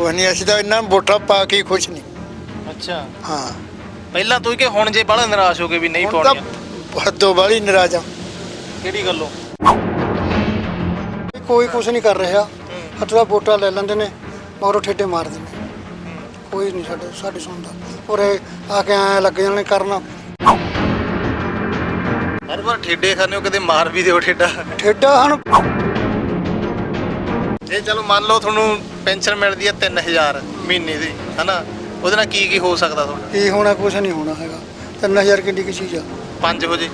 ਕੋਈ ਨਹੀਂ ਅਸੀਂ ਤਾਂ ਇੰਨਾ ਵੋਟਾਂ ਪਾ ਕੇ ਖੁਸ਼ ਨਹੀਂ ਅੱਛਾ। ਹਾਂ। ਪਹਿਲਾਂ ਤੋਂ ਹੀ ਕਿ ਹੁਣ ਜੇ ਬੜਾ ਨਿਰਾਸ਼ ਹੋ ਗਏ ਵੀ ਨਹੀਂ ਹੁਣ ਤਾਂ ਪਾਉਣੀਆਂ ਹੱਦੋਂ ਵਾਲੀ ਨਾਰਾਜ਼ ਆ। ਕਿਹੜੀ ਗੱਲੋਂ? ਕੋਈ ਕੁਝ ਨਹੀਂ ਕਰ ਰਿਹਾ। ਹੱਥੋਂ ਵੋਟਾਂ ਲੈ ਲੈਂਦੇ ਨੇ ਮਗਰੋਂ ਠੇਡੇ ਮਾਰਦੇ ਨੇ। ਕੋਈ ਨਹੀਂ ਸਾਡੇ ਸਾਡੀ ਸੁਣਦਾ। ਉਰੇ ਆ ਕੇ ਐ ਲੱਗ ਜਾਣੇ ਕਰਨ। ਹਰ ਵਾਰ ਠੇਡੇ ਖਾਣੇ ਹੋ ਕਦੇ ਮਾਰ ਵੀ ਦਿਓ ਠੇਡਾ। ਠੇਡਾ ਹਨ ਜੇ ਚਲੋ ਮੰਨ ਲਓ ਤੁਹਾਨੂੰ ਪੈਨਸ਼ਨ ਮਿਲਦੀ ਹੈ 3000 ਮਹੀਨੇ ਦੀ ਹਨਾ? ਉਹਦੇ ਨਾਲ ਕੀ ਕੀ ਹੋ ਸਕਦਾ ਤੁਹਾਡਾ? ਕੀ ਹੋਣਾ ਕੁਝ ਨਹੀਂ ਹੋਣਾ ਹੈਗਾ। 3000 ਕਿੰਨੀ ਕੀ ਚੀਜ਼ ਆ? 5 ਹੋ ਜੇ।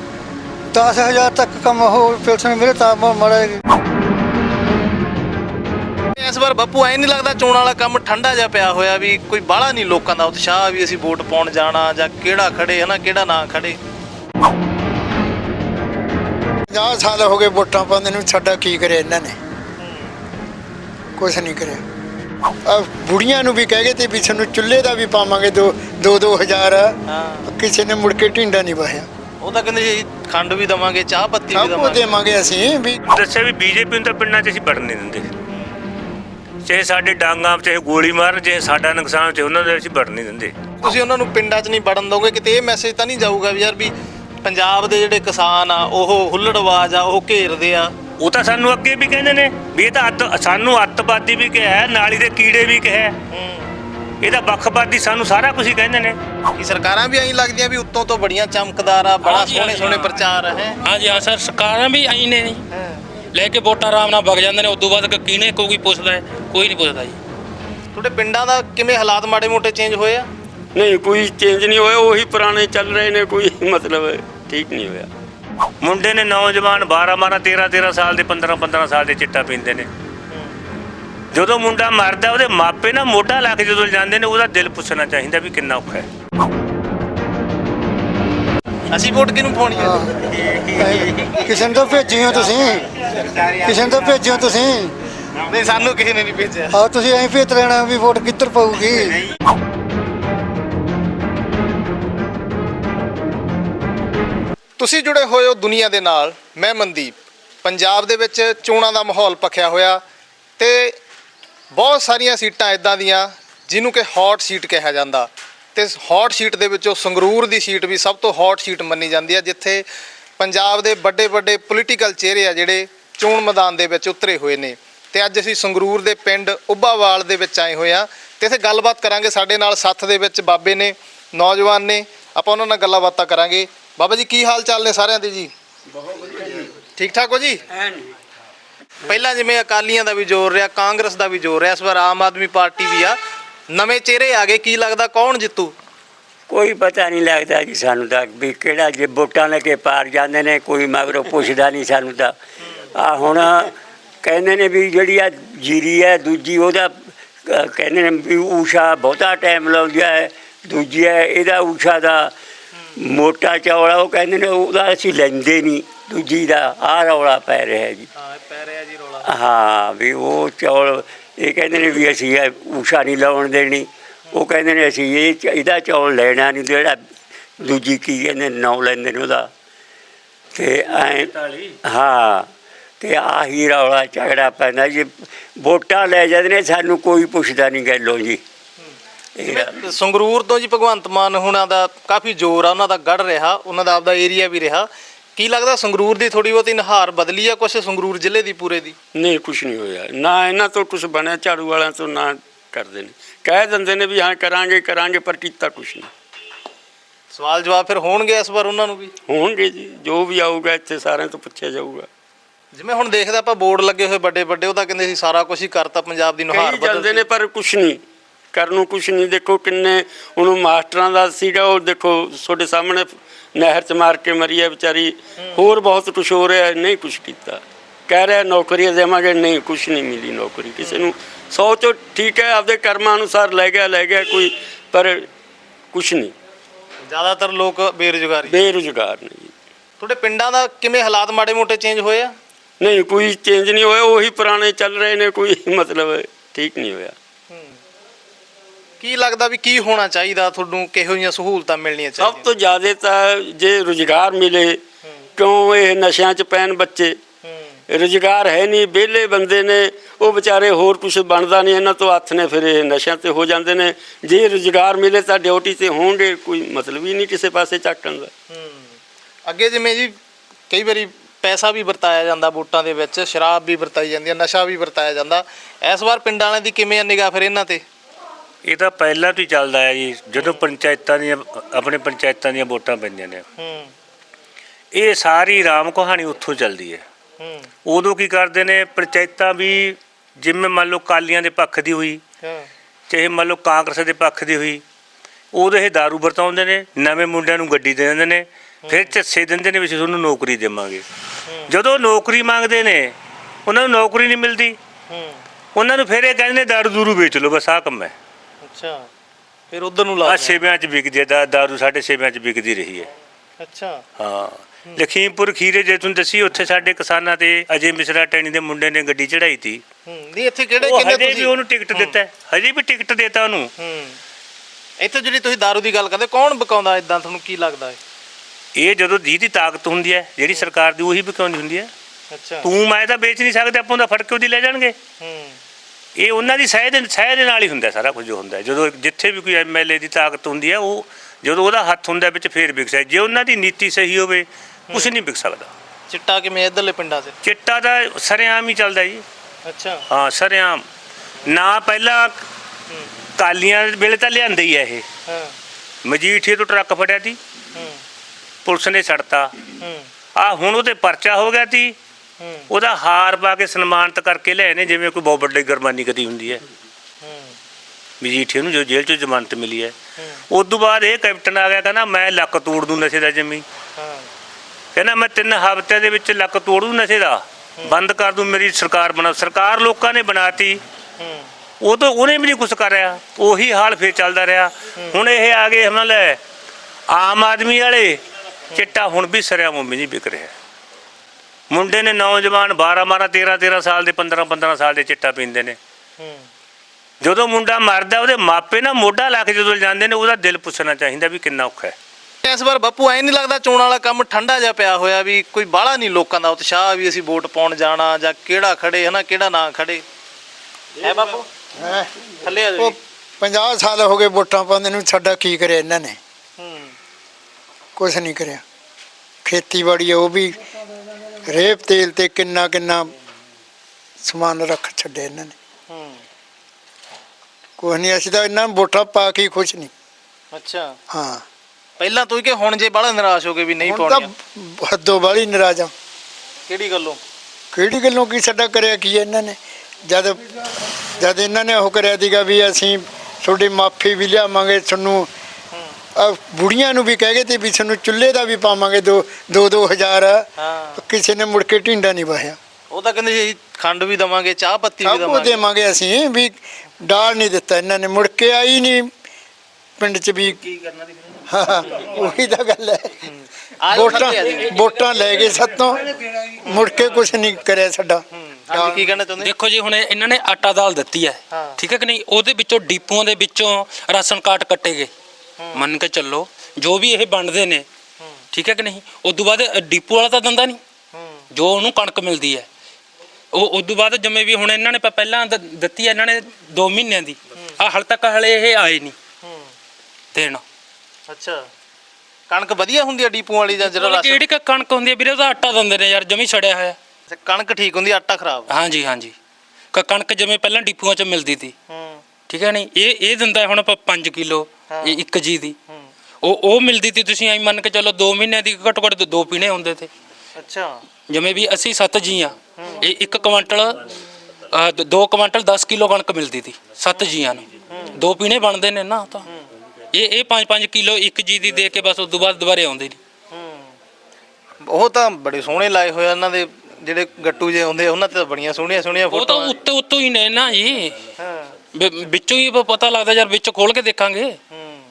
10000 ਤੱਕ ਕੰਮ ਹੋ ਪੈਨਸ਼ਨ ਮਿਲੇ ਤਾਂ ਮੜਾ ਇਸ ਵਾਰ ਬੱਪੂ ਐ ਨਹੀਂ ਲੱਗਦਾ ਚੋਣ ਵਾਲਾ ਕੰਮ ਠੰਡਾ ਜਿਹਾ ਪਿਆ ਹੋਇਆ ਵੀ ਕੋਈ ਬਾਹਲਾ ਨਹੀਂ ਲੋਕਾਂ ਦਾ ਉਤਸ਼ਾਹ ਵੀ ਅਸੀਂ ਵੋਟ ਪਾਉਣ ਜਾਣਾ ਜਾਂ ਕਿਹੜਾ ਖੜੇ ਹਨਾ? ਕਿਹੜਾ ਨਾ ਖੜੇ? 50 ਸਾਲ ਹੋ ਗਏ ਵੋਟਾਂ ਪਾਉਂਦੇ ਨੂੰ ਸਾਡਾ ਕੀ ਕਰਿਆ ਇਹਨਾਂ ਨੇ? ਕੁਛ ਨਹੀਂ ਕਰਿਆ। ਬੁੜੀਆਂ ਨੂੰ ਵੀ ਕਹਿ ਗਏ ਤੇ ਵੀ ਸਾਨੂੰ ਚੁੱਲ੍ਹੇ ਦਾ ਵੀ ਪਾਵਾਂਗੇ ਦੋ ਦੋ ਦੋ ਹਜ਼ਾਰ। ਹਾਂ। ਕਿਸੇ ਨੇ ਮੁੜ ਕੇ ਢਿੰਡਾ ਨਹੀਂ ਵਾਹਿਆ। ਉਹ ਤਾਂ ਕਹਿੰਦੇ ਜੀ ਖੰਡ ਵੀ ਦਵਾਂਗੇ ਚਾਹ ਪੱਤੀ ਵੀ ਸਭ ਕੁਝ ਦਵਾਂਗੇ। ਦੇਵਾਂਗੇ ਅਸੀਂ ਵੀ। ਦੱਸਿਆ ਵੀ ਬੀਜੇਪੀ ਨੂੰ ਤਾਂ ਪਿੰਡਾਂ 'ਚ ਅਸੀਂ ਵੜਨ ਨਹੀਂ ਦਿੰਦੇ। ਚਾਹੇ ਸਾਡੇ ਡਾਂਗਾਂ 'ਚ ਗੋਲੀ ਮਾਰਨ ਚਾਹੇ ਸਾਡਾ ਨੁਕਸਾਨ ਚਾਹੇ ਉਹਨਾਂ ਦੇ ਅਸੀਂ ਵੜਨ ਨਹੀਂ ਦਿੰਦੇ। ਤੁਸੀਂ ਉਹਨਾਂ ਨੂੰ ਪਿੰਡਾਂ 'ਚ ਨਹੀਂ ਵੜਨ ਦੋਗੇ ਕਿਤੇ ਇਹ ਮੈਸੇਜ ਤਾਂ ਨਹੀਂ ਜਾਊਗਾ ਵੀ ਯਾਰ ਵੀ ਪੰਜਾਬ ਦੇ ਜਿਹੜੇ ਕਿਸਾਨ ਆ ਉਹ ਹੁੱਲੜਬਾਜ਼ ਆ ਉਹ ਘੇਰਦੇ ਆ। ਉਹ ਤਾਂ ਸਾਨੂੰ ਅੱਗੇ ਵੀ ਕਹਿੰਦੇ ਨੇ ਵੀ ਇਹ ਤਾਂ ਅੱਤ ਸਾਨੂੰ ਅੱਤਵਾਦੀ ਵੀ ਕਿਹਾ ਹੈ, ਨਾਲੀ ਦੇ ਕੀੜੇ ਵੀ ਕਿਹਾ ਹੈ। ਇਹ ਤਾਂ ਵੱਖਵਾਦੀ ਸਾਨੂੰ ਸਾਰਾ ਕੁਝ ਹੀ ਕਹਿੰਦੇ ਨੇ। ਕਿ ਸਰਕਾਰਾਂ ਵੀ ਐਂ ਲੱਗਦੀਆਂ ਵੀ ਉੱਤੋਂ ਤੋਂ ਬੜੀਆਂ ਚਮਕਦਾਰ ਆ ਬੜਾ ਹਾਂਜੀ, ਸੋਹਣੇ ਹਾਂਜੀ, ਸੋਹਣੇ ਹਾਂ। ਪ੍ਰਚਾਰ ਹੈ। ਹਾਂਜੀ ਹਾਂ ਸਰ ਸਰਕਾਰਾਂ ਵੀ ਆਈ ਨੇ। ਜੀ ਲੈ ਕੇ ਵੋਟਾਂ ਆਰਾਮ ਨਾਲ ਵਗ ਜਾਂਦੇ ਨੇ ਉਦੋਂ ਬਾਅਦ ਕਿ ਕਿਹਨੇ ਕੋਈ ਪੁੱਛਦਾ ਹੈ ਕੋਈ ਨਹੀਂ ਪੁੱਛਦਾ ਜੀ। ਤੁਹਾਡੇ ਪਿੰਡਾਂ ਦਾ ਕਿਵੇਂ ਹਾਲਾਤ ਮਾੜੇ ਮੋਟੇ ਚੇਂਜ ਹੋਏ ਆ? ਨਹੀਂ ਕੋਈ ਚੇਂਜ ਨਹੀਂ ਹੋਇਆ ਉਹੀ ਪੁਰਾਣੇ ਚੱਲ ਰਹੇ ਨੇ ਕੋਈ ਮਤਲਬ ਠੀਕ ਨਹੀਂ ਹੋਇਆ। ਮੁੰਡੇ ਨੇ ਨੌਜਵਾਨ 12 12 13 13 ਸਾਲ ਦੇ 15 15 ਸਾਲ ਦੇ ਚਿੱਟਾ ਪੀਂਦੇ ਨੇ। ਜਦੋਂ ਮੁੰਡਾ ਮਰਦਾ ਉਹਦੇ ਮਾਪੇ ਨਾ ਮੋਢਾ ਲਾ ਕੇ ਜਦੋਂ ਜਾਂਦੇ ਨੇ ਉਹਦਾ ਦਿਲ ਪੁੱਛਣਾ ਚਾਹੀਦਾ ਵੀ ਕਿੰਨਾ ਔਖਾ ਹੈ। ਅਸੀਂ ਵੋਟ ਕਿਹਨੂੰ ਪਾਉਣੀ ਆ ਕਿਸੇ ਨੂੰ ਤਾਂ ਭੇਜੀ ਹੋ ਤੁਸੀਂ? ਕਿਸੇ ਨੂੰ ਤਾਂ ਭੇਜੀ ਹੋ ਤੁਸੀਂ? ਨਹੀਂ ਸਾਨੂੰ ਕਿਸੇ ਨੇ ਨਹੀਂ ਭੇਜਿਆ। ਆ ਤੁਸੀਂ ਐਂ ਭੇਤ ਲੈਣਾ ਵੀ ਵੋਟ ਕਿੱਧਰ ਪਊਗੀ? ਤੁਸੀਂ ਜੁੜੇ ਹੋਏ ਹੋ ਦੁਨੀਆ ਦੇ ਨਾਲ, ਮੈਂ ਮਨਦੀਪ। ਪੰਜਾਬ ਦੇ ਵਿੱਚ ਚੋਣਾਂ ਦਾ ਮਾਹੌਲ ਪੱਖਿਆ ਹੋਇਆ ਤੇ ਬਹੁਤ ਸਾਰੀਆਂ ਸੀਟਾਂ ਇਦਾਂ ਦੀਆਂ ਜਿਹਨੂੰ ਕਿ ਹੌਟ ਸੀਟ ਕਿਹਾ ਜਾਂਦਾ। ਤੇ ਹੌਟ ਸੀਟ ਦੇ ਵਿੱਚੋਂ ਸੰਗਰੂਰ ਦੀ ਸੀਟ ਵੀ ਸਭ ਤੋਂ ਹੌਟ ਸੀਟ ਮੰਨੀ ਜਾਂਦੀ ਹੈ, ਜਿੱਥੇ ਪੰਜਾਬ ਦੇ ਵੱਡੇ ਵੱਡੇ ਪੋਲੀਟੀਕਲ ਚਿਹਰੇ ਆ ਜਿਹੜੇ ਚੋਣ ਮੈਦਾਨ ਦੇ ਵਿੱਚ ਉਤਰੇ ਹੋਏ ਨੇ। ਤੇ ਅੱਜ ਅਸੀਂ ਸੰਗਰੂਰ ਦੇ ਪਿੰਡ ਉੱਭਾਵਾਲ ਦੇ ਵਿੱਚ ਆਏ ਹੋਏ ਆ ਤੇ ਇੱਥੇ ਗੱਲਬਾਤ ਕਰਾਂਗੇ ਸਾਡੇ ਨਾਲ ਸੱਥ ਦੇ ਵਿੱਚ ਬਾਬੇ ਨੇ, ਨੌਜਵਾਨ ਨੇ। ਆਪਾਂ ਉਹਨਾਂ ਨਾਲ ਗੱਲਾਂ ਬਾਤਾਂ ਕਰਾਂਗੇ। ਬਾਬਾ ਜੀ ਕੀ ਹਾਲ ਚਾਲ ਨੇ ਸਾਰਿਆਂ ਦੇ ਜੀ? ਬਹੁਤ ਵਧੀਆ ਜੀ। ਠੀਕ ਠਾਕ ਹੋ ਜੀ? ਪਹਿਲਾਂ ਜਿਵੇਂ ਅਕਾਲੀਆਂ ਦਾ ਵੀ ਜ਼ੋਰ ਰਿਹਾ ਕਾਂਗਰਸ ਦਾ ਵੀ ਜ਼ੋਰ ਰਿਹਾ ਇਸ ਵਾਰ ਆਮ ਆਦਮੀ ਪਾਰਟੀ ਵੀ ਆ। ਨਵੇਂ ਚਿਹਰੇ ਆ ਗਏ ਕੀ ਲੱਗਦਾ ਕੌਣ ਜਿੱਤੂ? ਕੋਈ ਪਤਾ ਨਹੀਂ ਲੱਗਦਾ ਜੀ ਸਾਨੂੰ ਤਾਂ ਵੀ ਕਿਹੜਾ ਜੇ ਵੋਟਾਂ ਲੈ ਕੇ ਪਾਰ ਜਾਂਦੇ ਨੇ ਕੋਈ ਮਗਰੋਂ ਪੁੱਛਦਾ ਨਹੀਂ ਸਾਨੂੰ ਤਾਂ। ਆ ਹੁਣ ਕਹਿੰਦੇ ਨੇ ਵੀ ਜਿਹੜੀ ਆ ਜੀਰੀ ਹੈ ਦੂਜੀ ਉਹਦਾ ਕਹਿੰਦੇ ਨੇ ਵੀ ਊਸ਼ਾ ਬਹੁਤਾ ਟਾਈਮ ਲਾਉਂਦੀ ਹੈ ਦੂਜੀ ਹੈ ਇਹਦਾ ਊਸ਼ਾ ਦਾ ਮੋਟਾ ਚੌੜਾ ਉਹ ਕਹਿੰਦੇ ਨੇ ਉਹਦਾ ਅਸੀਂ ਲੈਂਦੇ ਨਹੀਂ। ਦੂਜੀ ਦਾ ਆਹ ਰੌਲਾ ਪੈ ਰਿਹਾ ਜੀ। ਹਾਂ ਪੈ ਰਿਹਾ ਜੀ ਰੋਲਾ। ਹਾਂ ਵੀ ਉਹ ਚੌਲ ਇਹ ਕਹਿੰਦੇ ਨੇ ਵੀ ਅਸੀਂ ਇਹ ਊਸ਼ਾ ਨਹੀਂ ਲਾਉਣ ਦੇਣੀ। ਉਹ ਕਹਿੰਦੇ ਨੇ ਅਸੀਂ ਇਹ ਇਹਦਾ ਚੌਲ ਲੈਣਾ ਨਹੀਂ ਜਿਹੜਾ ਦੂਜੀ ਕੀ ਕਹਿੰਦੇ ਨਾਂ ਲੈਂਦੇ ਨੇ ਉਹਦਾ। ਤੇ ਐ ਹਾਂ ਤੇ ਆਹੀ ਰੌਲਾ ਝਗੜਾ ਪੈਂਦਾ ਜੀ। ਵੋਟਾਂ ਲੈ ਜਾਂਦੇ ਨੇ ਸਾਨੂੰ ਕੋਈ ਪੁੱਛਦਾ ਨਹੀਂ ਗੱਲੋਂ ਜੀ। ਇਹ ਸੰਗਰੂਰ ਤੋਂ ਜੀ ਭਗਵੰਤ ਮਾਨ ਹੁਣਾਂ ਦਾ ਕਾਫੀ ਜ਼ੋਰ ਆ ਉਹਨਾਂ ਦਾ ਗੜ ਰਿਹਾ ਉਹਨਾਂ ਦਾ ਆਪਦਾ ਏਰੀਆ ਵੀ ਰਿਹਾ। ਕੀ ਲੱਗਦਾ ਸੰਗਰੂਰ ਦੀ ਥੋੜੀ ਬਹੁਤੀ ਨਹਾਰ ਬਦਲੀ ਆ ਕੁਛ ਸੰਗਰੂਰ ਜ਼ਿਲ੍ਹੇ ਦੀ ਪੂਰੇ ਦੀ? ਨਹੀਂ ਕੁਝ ਨਹੀਂ ਹੋਇਆ। ਨਾ ਇਹਨਾਂ ਤੋਂ ਕੁਝ ਬਣਿਆ ਝਾੜੂ ਵਾਲਿਆਂ ਤੋਂ ਨਾ ਕਰਦੇ ਨੇ। ਕਹਿ ਦਿੰਦੇ ਨੇ ਵੀ ਹਾਂ ਕਰਾਂਗੇ ਕਰਾਂਗੇ ਪਰ ਕੀਤਾ ਕੁਝ ਨਹੀਂ। ਸਵਾਲ ਜਵਾਬ ਫਿਰ ਹੋਣਗੇ ਇਸ ਵਾਰ ਉਹਨਾਂ ਨੂੰ ਵੀ? ਹੋਣਗੇ ਜੀ ਜੋ ਵੀ ਆਊਗਾ ਇੱਥੇ ਸਾਰਿਆਂ ਤੋਂ ਪੁੱਛਿਆ ਜਾਊਗਾ। ਜਿਵੇਂ ਹੁਣ ਦੇਖਦੇ ਆਪਾਂ ਬੋਰਡ ਲੱਗੇ ਹੋਏ ਵੱਡੇ ਵੱਡੇ ਉਹ ਤਾਂ ਕਹਿੰਦੇ ਸੀ ਸਾਰਾ ਕੁਝ ਹੀ ਕਰਤਾ ਪੰਜਾਬ ਦੀ ਨੁਹਾਰ ਕਈ ਜਾਂਦੇ ਬਦਲ ਨੇ ਪਰ ਕੁਝ ਨਹੀਂ। ਕਰਨ ਨੂੰ ਕੁਝ ਨਹੀਂ। ਦੇਖੋ ਕਿੰਨੇ ਉਹਨੂੰ ਮਾਸਟਰਾਂ ਦਾ ਸੀਗਾ ਉਹ ਦੇਖੋ ਤੁਹਾਡੇ ਸਾਹਮਣੇ ਨਹਿਰ ਚ ਮਾਰ ਕੇ ਮਰੀ ਹੈ ਵਿਚਾਰੀ। ਹੋਰ ਬਹੁਤ ਕੁਝ ਹੋ ਰਿਹਾ ਨਹੀਂ ਕੁਝ ਕੀਤਾ। ਕਹਿ ਰਿਹਾ ਨੌਕਰੀ ਦੇਵਾਂਗੇ ਨਹੀਂ ਕੁਝ ਨਹੀਂ ਮਿਲੀ ਨੌਕਰੀ ਕਿਸੇ ਨੂੰ। ਸੌ ਚੋਂ ਠੀਕ ਹੈ ਆਪਦੇ ਕਰਮਾਂ ਅਨੁਸਾਰ ਲੈ ਗਿਆ ਲੈ ਗਿਆ ਕੋਈ ਪਰ ਕੁਝ ਨਹੀਂ। ਜ਼ਿਆਦਾਤਰ ਲੋਕ ਬੇਰੁਜ਼ਗਾਰੀ। ਬੇਰੁਜ਼ਗਾਰ ਨੇ ਜੀ। ਤੁਹਾਡੇ ਪਿੰਡਾਂ ਦਾ ਕਿਵੇਂ ਹਾਲਾਤ ਮਾੜੇ ਮੋਟੇ ਚੇਂਜ ਹੋਏ ਆ? ਨਹੀਂ ਕੋਈ ਚੇਂਜ ਨਹੀਂ ਹੋਇਆ ਉਹੀ ਪੁਰਾਣੇ ਚੱਲ ਰਹੇ ਨੇ ਕੋਈ ਮਤਲਬ ਠੀਕ ਨਹੀਂ ਹੋਇਆ। ਕੀ ਲੱਗਦਾ ਵੀ ਕੀ ਹੋਣਾ ਚਾਹੀਦਾ ਤੁਹਾਨੂੰ ਕਿਹੋ ਜਿਹੀਆਂ ਸਹੂਲਤਾਂ ਮਿਲਣੀਆਂ ਸਭ ਚਾਹੀਦੀਆਂ? ਤੋਂ ਜ਼ਿਆਦਾ ਤਾਂ ਜੇ ਰੁਜ਼ਗਾਰ ਮਿਲੇ ਕਿਉਂ ਇਹ ਨਸ਼ਿਆਂ 'ਚ ਪੈਣ ਬੱਚੇ? ਰੁਜ਼ਗਾਰ ਹੈ ਨਹੀਂ ਵਿਹਲੇ ਬੰਦੇ ਨੇ ਉਹ ਵਿਚਾਰੇ ਹੋਰ ਕੁਝ ਬਣਦਾ ਨਹੀਂ ਇਹਨਾਂ ਤੋਂ ਹੱਥ ਨੇ ਫਿਰ ਇਹ ਨਸ਼ਿਆਂ ਤੇ ਹੋ ਜਾਂਦੇ ਨੇ। ਜੇ ਰੁਜ਼ਗਾਰ ਮਿਲੇ ਤਾਂ ਡਿਊਟੀ ਤੇ ਹੋਣਗੇ ਕੋਈ ਮਤਲਬ ਹੀ ਨਹੀਂ ਕਿਸੇ ਪਾਸੇ ਚੱਕਣ ਦਾ ਅੱਗੇ ਜਿਵੇਂ ਜੀ ਕਈ ਵਾਰੀ ਪੈਸਾ ਵੀ ਵਰਤਾਇਆ ਜਾਂਦਾ ਵੋਟਾਂ ਦੇ ਵਿੱਚ ਸ਼ਰਾਬ ਵੀ ਵਰਤਾਈ ਜਾਂਦੀ ਹੈ ਨਸ਼ਾ ਵੀ ਵਰਤਾਇਆ ਜਾਂਦਾ। ਇਸ ਵਾਰ ਪਿੰਡਾਂ ਵਾਲਿਆਂ ਦੀ ਕਿਵੇਂ ਆ ਨਿਗਾਹ ਫਿਰ ਇਹਨਾਂ ਤੇ? ਇਹ ਤਾਂ ਪਹਿਲਾਂ ਤੋਂ ਹੀ ਚੱਲਦਾ ਹੈ ਜੀ ਜਦੋਂ ਪੰਚਾਇਤਾਂ ਦੀਆਂ ਆਪਣੇ ਪੰਚਾਇਤਾਂ ਦੀਆਂ ਵੋਟਾਂ ਪੈਂਦੀਆਂ ਨੇ। ਹੂੰ। ਇਹ ਸਾਰੀ ਰਾਮ ਕਹਾਣੀ ਉੱਥੋਂ ਚੱਲਦੀ ਹੈ। ਹੂੰ। ਉਦੋਂ ਕੀ ਕਰਦੇ ਨੇ ਪੰਚਾਇਤਾਂ ਵੀ ਜਿਵੇਂ ਮੰਨ ਲਓ ਕਾਲੀਆਂ ਦੇ ਪੱਖ ਦੀ ਹੋਈ ਹਾਂ। ਚਾਹੇ ਮੰਨ ਲਓ ਕਾਂਗਰਸ ਦੇ ਪੱਖ ਦੀ ਹੋਈ ਉਦੋਂ ਇਹ दारू ਵਰਤਾਉਂਦੇ ਨੇ ਨਵੇਂ ਮੁੰਡਿਆਂ ਨੂੰ ਗੱਡੀ ਦੇ ਦਿੰਦੇ ਨੇ ਫਿਰ ਝੱਸੇ ਦਿੰਦੇ ਨੇ ਵੀ ਅਸੀਂ ਤੁਹਾਨੂੰ ਨੌਕਰੀ ਦੇਵਾਂਗੇ। ਜਦੋਂ ਨੌਕਰੀ ਮੰਗਦੇ ਨੇ ਉਹਨਾਂ ਨੂੰ ਨੌਕਰੀ ਨਹੀਂ ਮਿਲਦੀ। ਹੂੰ। ਉਹਨਾਂ ਨੂੰ ਫਿਰ ਇਹ ਕਹਿੰਦੇ ਨੇ ਦਾਰੂ ਦੂਰੂ ਵੇਚ ਲਓ ਬਸ ਆਹ ਕੰਮ ਹੈ। ਅੱਛਾ। ਫਿਰ ਉਧਰ ਨੂੰ ਆ ਲਾ ਸੇਵਿਆਂ 'ਚ ਵਿਕਦੀ ਹੈ ਦਾ- ਦਾਰੂ ਸਾਡੇ ਸੇਵਿਆਂ 'ਚ ਵਿਕਦੀ ਰਹੀ ਹੈ। ਅੱਛਾ। ਹਾਂ। ਲਖੀਮਪੁਰ ਖੀਰੇ ਜੇ ਤੁਹਾਨੂੰ ਦੱਸੀ ਉੱਥੇ ਸਾਡੇ ਕਿਸਾਨਾਂ ਤੇ ਅਜੇ ਮਿਸਰਾ ਟੈਣੀ ਦੇ ਮੁੰਡੇ ਨੇ ਗੱਡੀ ਚੜਾਈ ਤੀ। ਹੂੰ। ਨਹੀਂ ਇੱਥੇ ਕਿਹੜੇ ਉਹ ਕਿੰਨੇ ਹਜੇ ਵੀ ਤੁਸੀਂ? ਉਹਨੂੰ ਟਿਕਟ ਦਿੱਤਾ ਹੈ। ਹਜੇ ਵੀ ਟਿਕਟ ਦਿੱਤਾ ਉਹਨੂੰ। ਹੂੰ। ਇੱਥੇ ਜਿਹੜੀ ਤੁਸੀਂ दारू ਦੀ ਗੱਲ ਕਰਦੇ ਕੌਣ ਬਕਾਉਂਦਾ ਇਦਾਂ ਤੁਹਾਨੂੰ ਕੀ ਲੱਗਦਾ ਹੈ? ਇਹ ਜਦੋਂ ਜਿਹਦੀ ਤਾਕਤ ਹੁੰਦੀ ਹੈ ਜਿਹੜੀ ਸਰਕਾਰ ਦੀ ਉਹੀ ਵਿਕਾਉਂਦੀ ਹੁੰਦੀ ਹੈ। ਅੱਛਾ। ਤੂੰ ਮੈਂ ਤਾਂ ਵੇਚ ਨਹੀਂ ਸਕਦੇ ਆਪਾਂ ਦਾ ਫੜ ਕੇ ਉਹਦੀ ਲੈ ਜਾਣਗੇ। ਹੂੰ। ਇਹ ਉਹਨਾਂ ਦੀ ਸਹਿ ਦੇ ਸਹਿ ਦੇ ਨਾਲ ਹੀ ਹੁੰਦਾ ਸਾਰਾ ਕੁਝ ਹੁੰਦਾ। ਜਦੋਂ ਜਿੱਥੇ ਵੀ ਕੋਈ ਐਮਐਲਏ ਦੀ ਤਾਕਤ ਹੁੰਦੀ ਹੈ ਉਹ ਜਦੋਂ ਉਹਦਾ ਹੱਥ ਹੁੰਦਾ ਵਿੱਚ ਫੇਰ ਵਿਕ ਸਕਦਾ ਜੇ ਉਹਨਾਂ ਦੀ ਨੀਤੀ ਸਹੀ ਹੋਵੇ ਕੁਝ ਨਹੀਂ ਵਿਕ ਸਕਦਾ। ਚਿੱਟਾ ਕਿਵੇਂ ਇਧਰਲੇ ਪਿੰਡਾਂ 'ਚ? ਚਿੱਟਾ ਤਾਂ ਸਰੇਆਮ ਹੀ ਚੱਲਦਾ ਜੀ। ਅੱਛਾ। ਹਾਂ ਸਰੇਆਮ। ਨਾ ਪਹਿਲਾਂ ਕਾਲੀਆਂ ਵੇਲੇ ਤਾਂ ਲਿਆਂਦੇ ਹੀ ਆ ਇਹ। ਹਾਂ। ਮਜੀਠੀਏ ਤੋਂ ਟਰੱਕ ਫੜਿਆ ਸੀ ਹੂੰ। ਪੁਲਿਸ ਨੇ ਛੱਡਤਾ ਹੂੰ। ਆ ਹੁਣ ਉਹਤੇ ਪਰਚਾ ਹੋ ਗਿਆ ਸੀ ਉਹਦਾ ਹਾਰ ਪਾ ਕੇ ਸਨਮਾਨਿਤ ਕਰਕੇ ਲਿਆਏ ਨੇ ਜਿਵੇਂ ਕੋਈ ਬਹੁਤ ਵੱਡੀ ਗੁਰਬਾਨੀ ਕਦੀ ਹੁੰਦੀ ਹੈ। ਮਜੀਠੀਏ ਨੂੰ ਜੋ ਜੇਲ੍ਹ ਚੋਂ ਜ਼ਮਾਨਤ ਮਿਲੀ ਹੈ। ਉਸ ਤੋਂ ਬਾਅਦ ਇਹ ਕੈਪਟਨ ਆ ਗਿਆ ਕਹਿੰਦਾ ਮੈਂ ਲੱਕ ਤੋੜ ਦੂੰ ਨਸ਼ੇ ਦਾ ਜੰਮੀ। ਕਹਿੰਦਾ ਮੈਂ ਤਿੰਨ ਹਫ਼ਤਿਆਂ ਦੇ ਵਿੱਚ ਲੱਕ ਤੋੜ ਦੂੰ ਨਸ਼ੇ ਦਾ। ਬੰਦ ਕਰ ਦੂੰ ਮੇਰੀ ਸਰਕਾਰ ਬਣਾ ਸਰਕਾਰ ਲੋਕਾਂ ਨੇ ਬਣਾਤੀ। ਉਹ ਤਾਂ ਉਹਨੇ ਵੀ ਨਹੀਂ ਕੁਛ ਕਰਿਆ ਉਹੀ ਹਾਲ ਫੇਰ ਚੱਲਦਾ ਰਿਹਾ। ਹੁਣ ਇਹ ਆ ਗਏ ਹਮਲਾ ਲੈ ਆਮ ਆਦਮੀ ਵਾਲੇ ਚਿੱਟਾ ਹੁਣ ਵੀ ਸਰਿਆ ਮੁੰਮੀ ਨਹੀਂ ਵਿਕ ਰਿਹਾ। ਮੁੰਡੇ ਨੇ ਨੌਜਵਾਨ 12 12 13 13 ਸਾਲ ਦੇ 15 15 ਸਾਲ ਦੇ ਚਿੱਟਾ ਪੀਂਦੇ ਨੇ। ਹੂੰ। ਜਦੋਂ ਮੁੰਡਾ ਮਰਦਾ ਉਹਦੇ ਮਾਪੇ ਨਾ ਮੋਢਾ ਲਾ ਕੇ ਜਦੋਂ ਜਾਂਦੇ ਨੇ ਉਹਦਾ ਦਿਲ ਪੁੱਛਣਾ ਚਾਹੀਦਾ ਵੀ ਕਿੰਨਾ ਔਖਾ ਹੈ। ਇਸ ਵਾਰ ਬਾਪੂ ਐ ਨਹੀਂ ਲੱਗਦਾ ਚੋਣ ਵਾਲਾ ਕੰਮ ਠੰਡਾ ਜਿਹਾ ਪਿਆ ਹੋਇਆ ਵੀ ਕੋਈ ਬਾਹਲਾ ਨਹੀਂ ਲੋਕਾਂ ਦਾ ਉਤਸ਼ਾਹ ਵੀ ਅਸੀਂ ਵੋਟ ਪਾਉਣ ਜਾਣਾ ਜਾਂ ਕਿਹੜਾ ਖੜੇ ਹਨਾ ਕਿਹੜਾ ਨਾ ਖੜੇ? ਹੈ ਬਾਪੂ? ਹੈਂ। ਥੱਲੇ ਆ ਉਹ ਜਾਓ 50 ਸਾਲ ਹੋ ਗਏ ਵੋਟਾਂ ਪਾਉਂਦੇ ਨੂੰ ਸਾਡਾ ਕੀ ਕਰਿਆ ਇਹਨਾਂ ਨੇ? ਹੂੰ। ਕੁਝ ਨਹੀਂ ਕਰਿਆ। ਖੇਤੀਬਾੜੀ ਆ, ਉਹ ਵੀ ਰੇਪ ਤੇਲ ਤੇ ਕਿੰਨਾ ਕਿੰਨਾ ਸਮਾਨ ਰੱਖ ਛੱਡਿਆ ਇਹਨਾਂ ਨੇ। ਹੂੰ। ਕੁਛ ਨਹੀਂ ਅਸੀਂ ਤਾਂ ਇਹਨਾਂ ਨੂੰ ਵੋਟਾਂ ਪਾ ਕੇ ਹੀ ਖੁਸ਼ ਨਹੀਂ ਅੱਛਾ। ਹਾਂ। ਪਹਿਲਾਂ ਤੂੰ ਕਿ ਹੁਣ ਜੇ ਬਾਹਲਾ ਨਿਰਾਸ਼ ਹੋ ਗਏ ਵੀ ਨਹੀਂ ਹੁਣ ਤਾਂ ਪਾਉਣੀਆਂ ਹੱਦੋਂ ਵਾਲੀ ਨਾਰਾਜ਼ਾ ਕਿਹੜੀ ਗੱਲੋਂ? ਕਿਹੜੀ ਗੱਲੋਂ ਕੀ ਸਾਡਾ ਕਰਿਆ ਕੀ ਹੈ ਇਹਨਾਂ ਨੇ? ਜਦ ਜਦ ਇਹਨਾਂ ਨੇ ਉਹ ਕਰਿਆ ਸੀਗਾ ਵੀ ਅਸੀਂ ਤੁਹਾਡੀ ਮਾਫੀ ਵੀ ਲਿਆਵਾਂਗੇ ਤੁਹਾਨੂੰ ਬੁੜੀਆਂ ਨੂੰ ਵੀ ਕਹਿ ਗਏ ਤੇ ਵੀ ਤੁਹਾਨੂੰ ਚੁੱਲ੍ਹੇ ਦਾ ਵੀ ਪਾਵਾਂਗੇ ਦੋ ਦੋ ਦੋ ਹਜ਼ਾਰ। ਹਾਂ। ਕਿਸੇ ਨੇ ਮੁੜ ਕੇ ਢਿੰਡਾ ਨਹੀਂ ਵਾਹਿਆ। ਉਹ ਤਾਂ ਕਹਿੰਦੇ ਸੀ ਖੰਡ ਵੀ ਦਵਾਂਗੇ ਚਾਹ ਪੱਤੀ ਵੀ ਸਭ ਕੁਝ ਦਵਾਂਗੇ। ਦੇਵਾਂਗੇ ਅਸੀਂ ਵੀ ਡਾਲ ਨਹੀਂ ਦਿੱਤਾ ਇਹਨਾਂ ਨੇ ਮੁੜ ਕੇ ਆਈ ਨਹੀਂ ਪਿੰਡ 'ਚ ਵੀ। ਕੀ ਕਰਨਾ ਦੀ ਹਾਂ, ਉਹੀ ਤਾਂ ਗੱਲ ਹੈ। ਆਜੋ ਵੋਟਾਂ ਆ। ਵੋਟਾਂ ਲੈ ਗਏ ਸਾਤੋਂ ਮੁੜ ਕੇ ਕੁਝ ਨਹੀਂ ਕਰਿਆ ਸਾਡਾ। ਹਾਂਜੀ ਕੀ ਕਹਿਣਾ ਚਾਹੁੰਦੇ? ਦੇਖੋ ਜੀ ਹੁਣ ਇਹਨਾਂ ਨੇ ਆਟਾ ਦਾਲ ਦਿੱਤੀ ਹੈ। ਹਾਂ। ਠੀਕ ਹੈ ਕਿ ਨਹੀਂ? ਉਹਦੇ ਵਿੱਚੋਂ ਡੀਪੂਆਂ ਦੇ ਵਿੱਚੋਂ ਰਾਸ਼ਨ ਕਾਰਡ ਕੱਟੇ ਗਏ। ਮੰਨ ਕੇ ਚੱਲੋ ਜੋ ਵੀ ਇਹ ਵੰਡਦੇ ਨੇ ਠੀਕ ਹੈ ਕਿ ਨਹੀਂ? ਉਸ ਤੋਂ ਬਾਅਦ ਡੀਪੂ ਵਾਲਾ ਤਾਂ ਦਿੰਦਾ ਨਹੀਂ। ਹੂੰ ਜੋ ਉਹਨੂੰ ਕਣਕ ਮਿਲਦੀ ਹੈ। ਉਹ ਉਸ ਤੋਂ ਬਾਅਦ ਜਿਵੇਂ ਵੀ ਹੁਣ ਇਹਨਾਂ ਨੇ ਪਹਿਲਾਂ ਦਿੱਤੀ ਹੈ ਇਹਨਾਂ ਨੇ 2 ਮਹੀਨਿਆਂ ਦੀ। ਆ ਹਾਲ ਤੱਕ ਹਲੇ ਇਹ ਆਏ ਨਹੀਂ। ਹੂੰ ਦੇਣ। ਅੱਛਾ। ਕਣਕ ਵਧੀਆ ਹੁੰਦੀ ਆ ਡੀਪੂ ਵਾਲੀ ਜਾਂ ਜਿਹੜਾ ਰਾਸ਼ਨ? ਕਿਹੜੀ ਕੁ ਕਣਕ ਹੁੰਦੀ ਹੈ ਵੀਰੇ ਉਹਦਾ ਆਟਾ ਦਿੰਦੇ ਨੇ ਯਾਰ ਜਮੀ ਛੜਿਆ ਹੋਇਆ। ਕਣਕ ਠੀਕ ਹੁੰਦੀ ਆਟਾ ਖਰਾਬ। ਹਾਂਜੀ ਹਾਂਜੀ। ਕਣਕ ਜਿਵੇਂ ਪਹਿਲਾਂ ਡੀਪੂਆਂ 'ਚ ਮਿਲਦੀ ਸੀ। ਹੂੰ। ਠੀਕ ਹੈ ਨਹੀਂ? ਇਹ ਇਹ ਦਿੰਦਾ ਹੁਣ ਆਪਾਂ 5 ਕਿਲੋ। ਇਹ 1 ਜੀ ਦੀ। ਉਹ ਉਹ ਮਿਲਦੀ ਸੀ ਤੁਸੀਂ ਐਂ ਮੰਨ ਕੇ ਚੱਲੋ 2 ਮਹੀਨਿਆਂ ਦੀ ਘੱਟੋ ਘੱਟ ਦੋ ਪੀਣੇ ਹੁੰਦੇ ਤੇ। ਅੱਛਾ। ਜਿਵੇਂ ਵੀ ਅਸੀਂ 7 ਜੀ ਆ ਇਹ 1 ਕੁਇੰਟਲ 2 ਕੁਇੰਟਲ 10 ਕਿਲੋ ਕਣਕ ਮਿਲਦੀ ਸੀ 7 ਜੀਆਂ ਨੂੰ। ਦੋ ਪੀਣੇ ਬਣਦੇ ਨੇ ਨਾ ਤਾਂ। ਇਹ ਇਹ 5-5 ਕਿਲੋ 1 ਜੀ ਦੀ ਦੇ ਕੇ ਬਸ ਉਸ ਤੋਂ ਬਾਅਦ ਦੁਬਾਰੇ ਆਉਂਦੇ ਹੂੰ। ਉਹ ਤਾਂ ਬੜੇ ਸੋਹਣੇ ਲਾਏ ਹੋਏ ਇਹਨਾਂ ਦੇ ਜਿਹੜੇ ਗੱਟੂ ਜੇ ਹੁੰਦੇ ਉਹਨਾਂ ਤੇ ਤਾਂ ਬੜੀਆਂ ਸੋਹਣੀਆਂ ਸੋਹਣੀਆਂ ਉਹ ਤਾਂ ਫੋਟੋਆਂ। ਉੱਤੇ ਉੱਤੋਂ ਹੀ ਨੇ ਨਾ ਜੀ ਹਾਂ। ਵੀ ਵਿੱਚੋਂ ਹੀ ਪਤਾ ਲੱਗਦਾ ਯਾਰ ਵਿੱਚ ਖੋਲ ਕੇ ਦੇਖਾਂਗੇ। ਹੂੰ।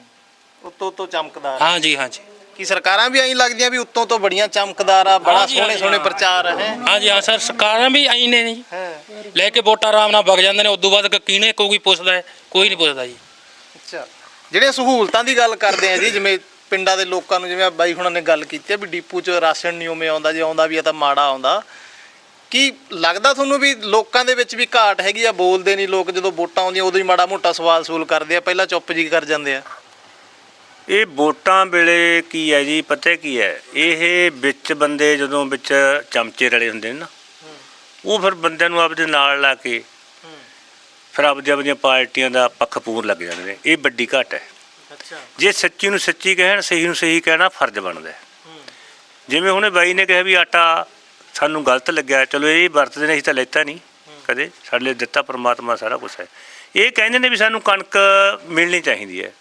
ਉੱਤੋਂ ਉੱਤੋਂ ਚਮਕਦਾਰ। ਹਾਂਜੀ ਹਾਂਜੀ ਕੀ ਸਰਕਾਰਾਂ ਵੀ ਐਂ ਲੱਗਦੀਆਂ ਵੀ ਉੱਤੋਂ ਤੋਂ ਬੜੀਆਂ ਚਮਕਦਾਰ ਆ ਬੜਾ ਹਾਂਜੀ, ਸੋਹਣੇ ਹਾਂਜੀ, ਸੋਹਣੇ ਹਾਂ। ਪ੍ਰਚਾਰ ਹੈ। ਹਾਂਜੀ ਹਾਂ ਸਰ ਸਰਕਾਰਾਂ ਵੀ ਆਈ ਨੇ ਜੀ। ਹਾਂ। ਲੈ ਕੇ ਵੋਟਾਂ ਆਰਾਮ ਨਾਲ ਵਗ ਜਾਂਦੇ ਨੇ ਉਦੋਂ ਬਾਅਦ ਕ- ਕਿਹਨੇ ਕੋਈ ਪੁੱਛਦਾ ਹੈ ਕੋਈ ਨਹੀਂ ਪੁੱਛਦਾ ਜੀ। ਅੱਛਾ। ਜਿਹੜੀਆਂ ਸਹੂਲਤਾਂ ਦੀ ਗੱਲ ਕਰਦੇ ਆ ਜੀ ਜਿਵੇਂ ਪਿੰਡਾਂ ਦੇ ਲੋਕਾਂ ਨੂੰ ਜਿਵੇਂ ਆਹ ਬਾਈ ਹੁਣਾਂ ਨੇ ਗੱਲ ਕੀਤੀ ਆ ਵੀ ਡੀਪੂ 'ਚ ਰਾਸ਼ਨ ਨਹੀਂ ਉਵੇਂ ਆਉਂਦਾ ਜੇ ਆਉਂਦਾ ਵੀ ਆ ਤਾਂ ਮਾੜਾ ਆਉਂਦਾ। ਕੀ ਲੱਗਦਾ ਤੁਹਾਨੂੰ ਵੀ ਲੋਕਾਂ ਦੇ ਵਿੱਚ ਵੀ ਘਾਟ ਹੈਗੀ ਆ? ਬੋਲਦੇ ਨਹੀਂ ਲੋਕ ਜਦੋਂ ਵੋਟਾਂ ਆਉਂਦੀਆਂ ਉਦੋਂ ਹੀ ਮਾੜਾ ਮੋਟਾ ਸਵਾਲ ਸੂਲ ਕਰਦੇ ਆ ਪਹਿਲਾਂ ਚੁੱਪ ਜੀ ਕਰ ਜਾਂਦੇ ਆ। ਇਹ ਵੋਟਾਂ ਵੇਲੇ ਕੀ ਹੈ ਜੀ ਪਤਾ ਕੀ ਹੈ? ਇਹ ਵਿੱਚ ਬੰਦੇ ਜਦੋਂ ਵਿੱਚ ਚਮਚੇ ਰਲੇ ਹੁੰਦੇ ਨੇ ਨਾ ਉਹ ਫਿਰ ਬੰਦਿਆਂ ਨੂੰ ਆਪਦੇ ਨਾਲ ਲਾ ਕੇ ਫਿਰ ਆਪਦੀਆਂ ਆਪਦੀਆਂ ਪਾਰਟੀਆਂ ਦਾ ਪੱਖ ਪੂਰ ਲੱਗ ਜਾਂਦੇ ਨੇ। ਇਹ ਵੱਡੀ ਘਾਟ ਹੈ। ਜੇ ਸੱਚੀ ਨੂੰ ਸੱਚੀ ਕਹਿਣ ਸਹੀ ਨੂੰ ਸਹੀ ਕਹਿਣਾ ਫਰਜ਼ ਬਣਦਾ ਹੈ। ਜਿਵੇਂ ਹੁਣੇ ਬਾਈ ਨੇ ਕਿਹਾ ਵੀ ਆਟਾ ਸਾਨੂੰ ਗਲਤ ਲੱਗਿਆ, ਚਲੋ ਇਹ ਵਰਤਦੇ ਨੇ, ਅਸੀਂ ਤਾਂ ਲੈਤਾ ਨਹੀਂ ਕਦੇ। ਸਾਡੇ ਲਈ ਦਿੱਤਾ ਪ੍ਰਮਾਤਮਾ ਸਾਰਾ ਕੁਝ ਹੈ। ਇਹ ਕਹਿੰਦੇ ਨੇ ਵੀ ਸਾਨੂੰ ਕਣਕ ਮਿਲਣੀ ਚਾਹੀਦੀ ਹੈ।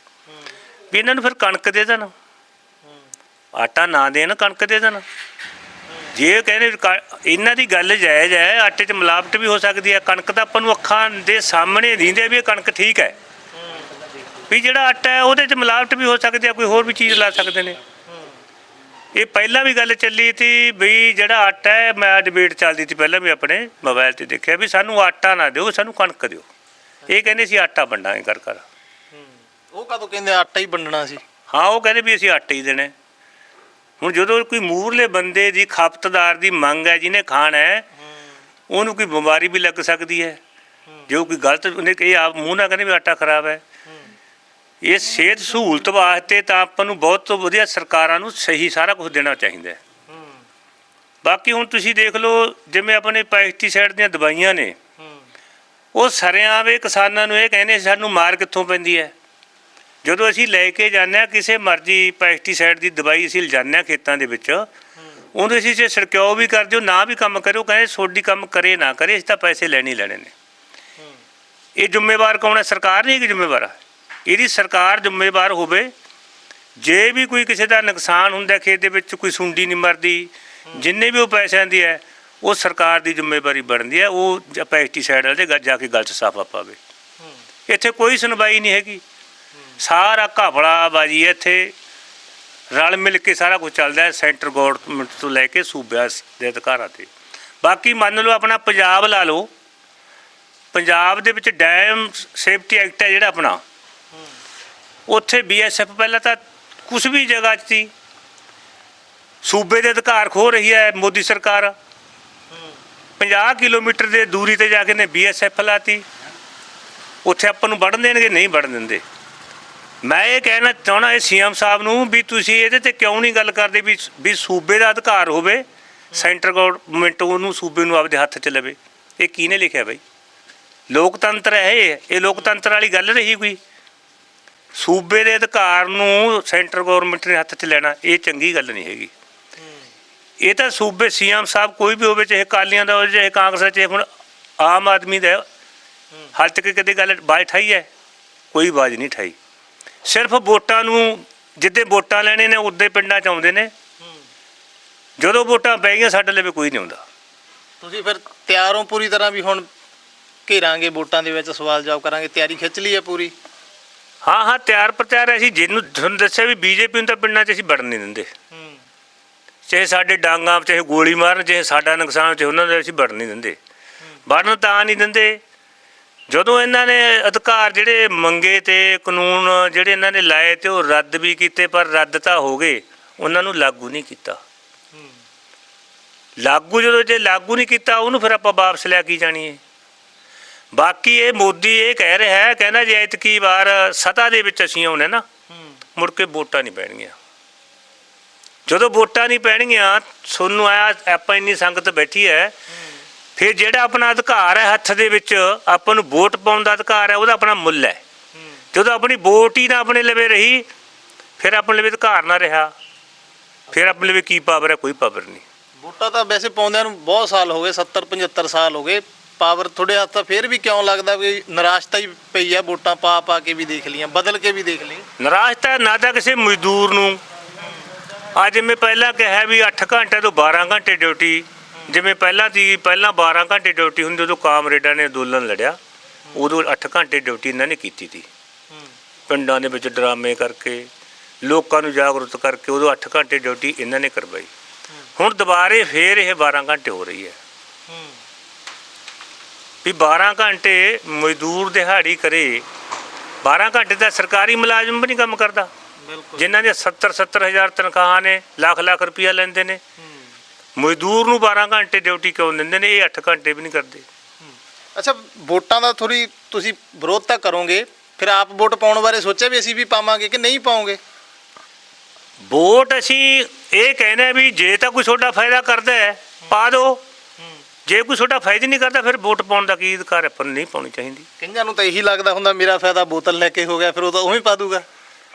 ਵੀ ਇਹਨਾਂ ਨੂੰ ਫਿਰ ਕਣਕ ਦੇ ਦੇਣ। ਆਟਾ ਨਾ ਦੇਣ, ਕਣਕ ਦੇ ਦੇਣ। ਜੇ ਕਹਿੰਦੇ ਕ- ਇਹਨਾਂ ਦੀ ਗੱਲ ਜਾਇਜ਼ ਹੈ, ਆਟੇ 'ਚ ਮਿਲਾਵਟ ਵੀ ਹੋ ਸਕਦੀ ਹੈ। ਕਣਕ ਤਾਂ ਆਪਾਂ ਨੂੰ ਅੱਖਾਂ ਦੇ ਸਾਹਮਣੇ ਦਿੰਦੇ ਵੀ ਇਹ ਕਣਕ ਠੀਕ ਹੈ। ਵੀ ਜਿਹੜਾ ਆਟਾ ਹੈ, ਉਹਦੇ 'ਚ ਮਿਲਾਵਟ ਵੀ ਹੋ ਸਕਦੀ ਹੈ, ਕੋਈ ਹੋਰ ਵੀ ਚੀਜ਼ ਲਾ ਸਕਦੇ ਨੇ। ਇਹ ਪਹਿਲਾਂ ਵੀ ਗੱਲ ਚੱਲੀ ਸੀ ਵੀ ਜਿਹੜਾ ਆਟਾ ਹੈ ਮੈਂ ਡਿਬੇਟ ਚੱਲਦੀ ਸੀ ਪਹਿਲਾਂ ਵੀ ਆਪਣੇ ਮੋਬਾਈਲ ਤੇ ਦੇਖਿਆ ਵੀ ਸਾਨੂੰ ਆਟਾ ਨਾ ਦਿਓ ਸਾਨੂੰ ਕਣਕ ਦਿਓ। ਇਹ ਕਹਿੰਦੇ ਸੀ ਆਟਾ ਵੰਡਾਂਗੇ ਕਰ ਕਰ ਉਹ ਕਦੋਂ ਕਹਿੰਦੇ ਆਟਾ ਹੀ ਵੰਡਣਾ ਸੀ? ਹਾਂ ਉਹ ਕਹਿੰਦੇ ਵੀ ਅਸੀਂ ਆਟਾ ਹੀ ਦੇਣਾ। ਹੁਣ ਜਦੋਂ ਕੋਈ ਮੂਰਲੇ ਬੰਦੇ ਦੀ ਖਪਤਦਾਰ ਦੀ ਮੰਗ ਹੈ ਜਿਹਨੇ ਖਾਣਾ ਹੈ ਉਹਨੂੰ ਕੋਈ ਬਿਮਾਰੀ ਵੀ ਲੱਗ ਸਕਦੀ ਹੈ। ਜੋ ਕੋਈ ਗਲਤ ਉਹਨੇ ਕਹੀ ਆਪ ਮੂੰਹ ਨਾਲ ਕਹਿੰਦੇ ਵੀ ਆਟਾ ਖਰਾਬ ਹੈ। ਇਹ ਸਿਹਤ ਸਹੂਲਤ ਵਾਸਤੇ ਤਾਂ ਆਪਾਂ ਨੂੰ ਬਹੁਤ ਵਧੀਆ ਸਰਕਾਰਾਂ ਨੂੰ ਸਹੀ ਸਾਰਾ ਕੁਝ ਦੇਣਾ ਚਾਹੀਦਾ ਹੈ। ਬਾਕੀ ਹੁਣ ਤੁਸੀਂ ਦੇਖ ਲਓ, ਜਿਵੇਂ ਆਪਣੇ ਪੈਸਟੀਸਾਈਡ ਦੀਆਂ ਦਵਾਈਆਂ ਨੇ, ਉਹ ਸਰਿਆਂ ਵੇ ਕਿਸਾਨਾਂ ਨੂੰ ਇਹ ਕਹਿੰਦੇ ਸਾਨੂੰ ਮਾਰ ਕਿੱਥੋਂ ਪੈਂਦੀ ਹੈ? ਜਦੋਂ ਅਸੀਂ ਲੈ ਕੇ ਜਾਂਦੇ ਹਾਂ, ਕਿਸੇ ਮਰਜ਼ੀ ਪੈਸਟੀਸਾਈਡ ਦੀ ਦਵਾਈ ਅਸੀਂ ਲਿਜਾਂਦੇ ਹਾਂ ਖੇਤਾਂ ਦੇ ਵਿੱਚ, ਉਹਦੇ ਅਸੀਂ ਜੇ ਛਿੜਕਾਓ ਵੀ ਕਰ ਦਿਓ ਨਾ ਵੀ ਕੰਮ ਕਰਿਓ ਕਹਿੰਦੇ ਸੋਡੀ ਕੰਮ ਕਰੇ ਨਾ ਕਰੇ, ਅਸੀਂ ਤਾਂ ਪੈਸੇ ਲੈਣੇ ਲੈਣੇ ਨੇ। ਇਹ ਜ਼ਿੰਮੇਵਾਰ ਕੌਣ ਹੈ? ਸਰਕਾਰ ਨਹੀਂ ਕਿ ਜ਼ਿੰਮੇਵਾਰ। ਹੈ ਇਹਦੀ ਸਰਕਾਰ ਜ਼ਿੰਮੇਵਾਰ ਹੋਵੇ, ਜੇ ਵੀ ਕੋਈ ਕਿਸੇ ਦਾ ਨੁਕਸਾਨ ਹੁੰਦਾ ਖੇਤ ਦੇ ਵਿੱਚ, ਕੋਈ ਸੁੰਡੀ ਨਹੀਂ ਮਰਦੀ, ਜਿੰਨੇ ਵੀ ਉਹ ਪੈਸਿਆਂ ਦੀ ਹੈ, ਉਹ ਸਰਕਾਰ ਦੀ ਜ਼ਿੰਮੇਵਾਰੀ ਬਣਦੀ ਹੈ, ਉਹ ਪੈਸਟੀਸਾਈਡ ਵਾਲੇ ਦੇ ਜਾ ਕੇ ਗਲਤ ਸਾਫਾ ਪਾਵੇ। ਇੱਥੇ ਕੋਈ ਸੁਣਵਾਈ ਨਹੀਂ ਹੈਗੀ। ਸਾਰਾ ਘਾਬਲਾ ਬਾਜੀ ਹੈ ਇੱਥੇ। ਰਲ ਮਿਲ ਕੇ ਸਾਰਾ ਕੁਝ ਚੱਲਦਾ ਹੈ, ਸੈਂਟਰ ਗਵਰਨਮੈਂਟ ਤੋਂ ਲੈ ਕੇ ਸੂਬਿਆਂ ਦੇ ਅਧਿਕਾਰਾਂ ਤੇ। ਬਾਕੀ ਮੰਨ ਲਓ ਆਪਣਾ ਪੰਜਾਬ ਲਾ ਲਓ। ਪੰਜਾਬ ਦੇ ਵਿੱਚ ਡੈਮ ਸੇਫਟੀ ਐਕਟ ਹੈ ਜਿਹੜਾ ਆਪਣਾ। ਉੱਥੇ ਬੀਐਸਐਫ ਪਹਿਲਾਂ ਤਾਂ ਕੁਝ ਵੀ ਜਗ੍ਹਾ 'ਚ ਸੀ। ਸੂਬੇ ਦੇ ਅਧਿਕਾਰ ਖੋ ਰਹੀ ਹੈ ਮੋਦੀ ਸਰਕਾਰ। 50 ਕਿਲੋਮੀਟਰ ਦੇ ਦੂਰੀ ਤੇ ਜਾ ਕੇ ਨੇ ਬੀਐਸਐਫ ਲਾਤੀ। ਉੱਥੇ ਆਪਾਂ ਨੂੰ ਵੜਨ ਦੇਣਗੇ, ਨਹੀਂ ਵੜਨ ਦਿੰਦੇ। ਮੈਂ ਇਹ ਕਹਿਣਾ ਚਾਹਣਾ ਇਹ ਸੀਐਮ ਸਾਹਿਬ ਨੂੰ ਵੀ ਤੁਸੀਂ ਇਹਦੇ ਤੇ ਕਿਉਂ ਨਹੀਂ ਗੱਲ ਕਰਦੇ ਵੀ ਵੀ ਸੂਬੇ ਦਾ ਅਧਿਕਾਰ ਹੋਵੇ, ਸੈਂਟਰ ਗਵਰਨਮੈਂਟ ਉਹਨੂੰ ਸੂਬੇ ਨੂੰ ਆਪਦੇ ਹੱਥ 'ਚ ਲਵੇ। ਇਹ ਕਿਹਨੇ ਲਿਖਿਆ ਬਈ? ਲੋਕਤੰਤਰ ਹੈ ਇਹ ਇਹ ਲੋਕਤੰਤਰ ਵਾਲੀ ਗੱਲ ਰਹੀ ਕੋਈ? ਸੂਬੇ ਦੇ ਅਧਿਕਾਰ ਨੂੰ ਸੈਂਟਰ ਗਵਰਨਮੈਂਟ ਨੇ ਹੱਥ 'ਚ ਲੈਣਾ ਇਹ ਚੰਗੀ ਗੱਲ ਨਹੀਂ ਹੈਗੀ। ਇਹ ਤਾਂ ਸੂਬੇ ਸੀਐਮ ਸਾਹਿਬ ਕੋਈ ਵੀ ਹੋਵੇ ਚਾਹੇ ਅਕਾਲੀਆਂ ਦਾ ਹੋਵੇ ਚਾਹੇ ਕਾਂਗਰਸ ਦਾ ਚਾਹੇ ਹੁਣ ਆਮ ਆਦਮੀ ਦਾ। ਹਾਲ ਤੱਕ ਕਦੇ ਗੱਲ ਬਾਜ ਠਾਈ ਹੈ? ਕੋਈ ਬਾਜ ਨਹੀਂ ਠਾਈ। ਸਿਰਫ ਵੋਟਾਂ ਨੂੰ ਜਿੱਦੇ ਵੋਟਾਂ ਲੈਣੇ ਨੇ ਉਦੇ ਪਿੰਡਾਂ ਚ ਆਉਂਦੇ ਨੇ। ਜਦੋਂ ਵੋਟਾਂ ਪੈ ਗਈਆਂ ਸਾਡੇ ਲਈ ਕੋਈ ਨਹੀਂ ਆਉਂਦਾ। ਤੁਸੀਂ ਫਿਰ ਤਿਆਰ ਹੋ ਪੂਰੀ ਤਰ੍ਹਾਂ ਵੀ ਹੁਣ ਘੇਰਾਂਗੇ ਵੋਟਾਂ ਦੇ ਵਿੱਚ ਸਵਾਲ ਜਵਾਬ ਕਰਾਂਗੇ ਤਿਆਰੀ ਖਿੱਚ ਲਈ ਹੈ ਪੂਰੀ? ਹਾਂ ਹਾਂ ਤਿਆਰ ਪ੍ਰਤਿਆਰ ਹੈ ਅਸੀਂ ਜਿਹਨੂੰ ਤੁਹਾਨੂੰ ਦੱਸਿਆ ਵੀ ਬੀਜੇਪੀ ਨੂੰ ਤਾਂ ਪਿੰਡਾਂ 'ਚ ਅਸੀਂ ਵੜਨ ਨਹੀਂ ਦਿੰਦੇ। ਚਾਹੇ ਸਾਡੇ ਡਾਂਗਾਂ ਚਾਹੇ ਗੋਲੀ ਮਾਰਨ ਚਾਹੇ ਸਾਡਾ ਨੁਕਸਾਨ ਚਾਹੇ ਉਹਨਾਂ ਦੇ ਅਸੀਂ ਵੜਨ ਨਹੀਂ ਦਿੰਦੇ। ਵੜਨ ਤਾਂ ਨਹੀਂ ਦਿੰਦੇ। ਜਦੋਂ ਇਹਨਾਂ ਨੇ ਅਧਿਕਾਰ ਜਿਹੜੇ ਮੰਗੇ ਤੇ ਕਾਨੂੰਨ ਜਿਹੜੇ ਇਹਨਾਂ ਨੇ ਲਾਏ ਤੇ ਉਹ ਰੱਦ ਵੀ ਕੀਤੇ ਪਰ ਰੱਦ ਤਾਂ ਹੋ ਗਏ। ਉਹਨਾਂ ਨੂੰ ਲਾਗੂ ਨਹੀਂ ਕੀਤਾ। ਲਾਗੂ ਜਦੋਂ ਜੇ ਲਾਗੂ ਨਹੀਂ ਕੀਤਾ ਉਹਨੂੰ ਫਿਰ ਆਪਾਂ ਵਾਪਸ ਲੈ ਕੇ ਜਾਣੀ ਹੈ। ਬਾਕੀ ਇਹ ਮੋਦੀ ਇਹ ਕਹਿ ਰਿਹਾ ਹੈ ਕਹਿੰਦਾ ਜੇ ਇਤਕੀ ਵਾਰ ਸਤਾ ਦੇ ਵਿੱਚ ਅਸੀਂ ਆਉਣੇ ਨਾ ਮੁੜ ਕੇ ਵੋਟਾਂ ਨਹੀਂ ਪੈਣਗੀਆਂ। ਜਦੋਂ ਵੋਟਾਂ ਨਹੀਂ ਪੈਣਗੀਆਂ ਤੁਹਾਨੂੰ ਆ ਆਪਾਂ ਇੰਨੀ ਸੰਗਤ ਬੈਠੀ ਹੈ ਫਿਰ ਜਿਹੜਾ ਆਪਣਾ ਅਧਿਕਾਰ ਹੈ ਹੱਥ ਦੇ ਵਿੱਚ ਆਪਾਂ ਨੂੰ ਵੋਟ ਪਾਉਣ ਦਾ ਅਧਿਕਾਰ ਹੈ ਉਹਦਾ ਆਪਣਾ ਮੁੱਲ ਹੈ। ਜਦੋਂ ਆਪਣੀ ਵੋਟ ਹੀ ਨਾ ਆਪਣੇ ਲਵੇ ਰਹੀ ਫਿਰ ਆਪਣੇ ਲਵੇ ਅਧਿਕਾਰ ਨਾ ਰਿਹਾ। ਫਿਰ ਆਪਣੇ ਲਵੇ ਕੀ ਪਾਵਰ ਹੈ ਕੋਈ ਪਾਵਰ ਨਹੀਂ। ਵੋਟਾਂ ਤਾਂ ਵੈਸੇ ਪਾਉਂਦਿਆਂ ਨੂੰ ਬਹੁਤ ਸਾਲ ਹੋ ਗਏ 70 75 ਸਾਲ ਹੋ ਗਏ। ਪਾਵਰ ਥੋੜੇ ਹੱਥ ਤਾਂ ਫੇਰ ਵੀ ਕਿਉਂ ਲੱਗਦਾ ਵੀ ਨਿਰਾਸ਼ਤਾ ਹੀ ਪਈ ਆ ਵੋਟਾਂ ਪਾ ਪਾ ਕੇ ਵੀ ਦੇਖ ਲੀਆਂ ਬਦਲ ਕੇ ਵੀ ਦੇਖ ਲਈ ਨਿਰਾਸ਼ ਨਾ ਤਾਂ ਕਿਸੇ ਮਜ਼ਦੂਰ ਨੂੰ। ਅੱਜ ਮੈਂ ਪਹਿਲਾਂ ਕਿਹਾ ਵੀ 8 ਘੰਟੇ ਤੋਂ 12 ਘੰਟੇ ਡਿਊਟੀ, ਜਿਵੇਂ ਪਹਿਲਾਂ ਦੀ, ਪਹਿਲਾਂ 12 ਘੰਟੇ ਡਿਊਟੀ ਹੁੰਦੀ, ਉਦੋਂ ਕਾਮਰੇਡਾਂ ਨੇ ਅੰਦੋਲਨ ਲੜਿਆ। ਉਦੋਂ 8 ਘੰਟੇ ਡਿਊਟੀ ਇਹਨਾਂ ਨੇ ਕੀਤੀ ਸੀ। ਪਿੰਡਾਂ ਦੇ ਵਿੱਚ ਡਰਾਮੇ ਕਰਕੇ, ਲੋਕਾਂ ਨੂੰ ਜਾਗਰੂਕ ਕਰਕੇ ਉਦੋਂ 8 ਘੰਟੇ ਡਿਊਟੀ ਇਹਨਾਂ ਨੇ ਕਰਵਾਈ। ਹੁਣ ਦੁਬਾਰੇ ਫੇਰ ਇਹ 12 ਘੰਟੇ ਹੋ ਰਹੀ ਹੈ। ਵੀ 12 ਘੰਟੇ ਮਜ਼ਦੂਰ ਦਿਹਾੜੀ ਕਰੇ। 12 ਘੰਟੇ ਤਾਂ ਸਰਕਾਰੀ ਮੁਲਾਜ਼ਮ ਵੀ ਨਹੀਂ ਕੰਮ ਕਰਦਾ। ਜਿਨ੍ਹਾਂ ਦੇ 70 70 ਹਜ਼ਾਰ ਤਨਖਾਹਾਂ ਨੇ ਲੱਖ ਲੱਖ ਰੁਪਇਆ ਲੈਂਦੇ ਨੇ। ਮਜ਼ਦੂਰ ਨੂੰ 12 ਘੰਟੇ ਡਿਊਟੀ ਕਿਉਂ ਦਿੰਦੇ ਨੇ? ਇਹ 8 ਘੰਟੇ ਵੀ ਨਹੀਂ ਕਰਦੇ। ਅੱਛਾ ਵੋਟਾਂ ਦਾ ਥੋੜੀ ਤੁਸੀਂ ਵਿਰੋਧ ਤਾਂ ਕਰੋਗੇ ਫਿਰ ਆਪ ਵੋਟ ਪਾਉਣ ਬਾਰੇ ਸੋਚਿਆ ਵੀ ਅਸੀਂ ਵੀ ਪਾਵਾਂਗੇ ਕਿ ਨਹੀਂ ਪਾਓਗੇ ਵੋਟ ਅਸੀਂ ਇਹ ਕਹਿੰਦੇ ਵੀ ਜੇ ਤਾਂ ਕੋਈ ਤੁਹਾਡਾ ਫਾਇਦਾ ਕਰਦਾ ਹੈ ਪਾ ਦਿਓ। ਜੇ ਕੋਈ ਤੁਹਾਡਾ ਫਾਇਦਾ ਨਹੀਂ ਕਰਦਾ ਫਿਰ ਵੋਟ ਪਾਉਣ ਦਾ ਕੀ ਅਧਿਕਾਰ ਆਪਾਂ ਨੂੰ ਨਹੀਂ ਪਾਉਣੀ ਚਾਹੀਦੀ। ਕਈਆਂ ਨੂੰ ਤਾਂ ਇਹੀ ਲੱਗਦਾ ਹੁੰਦਾ ਮੇਰਾ ਫਾਇਦਾ ਬੋਤਲ ਲੈ ਕੇ ਹੋ ਗਿਆ ਫਿਰ ਉਹ ਤਾਂ ਉਵੇਂ ਪਾ ਦੂਗਾ।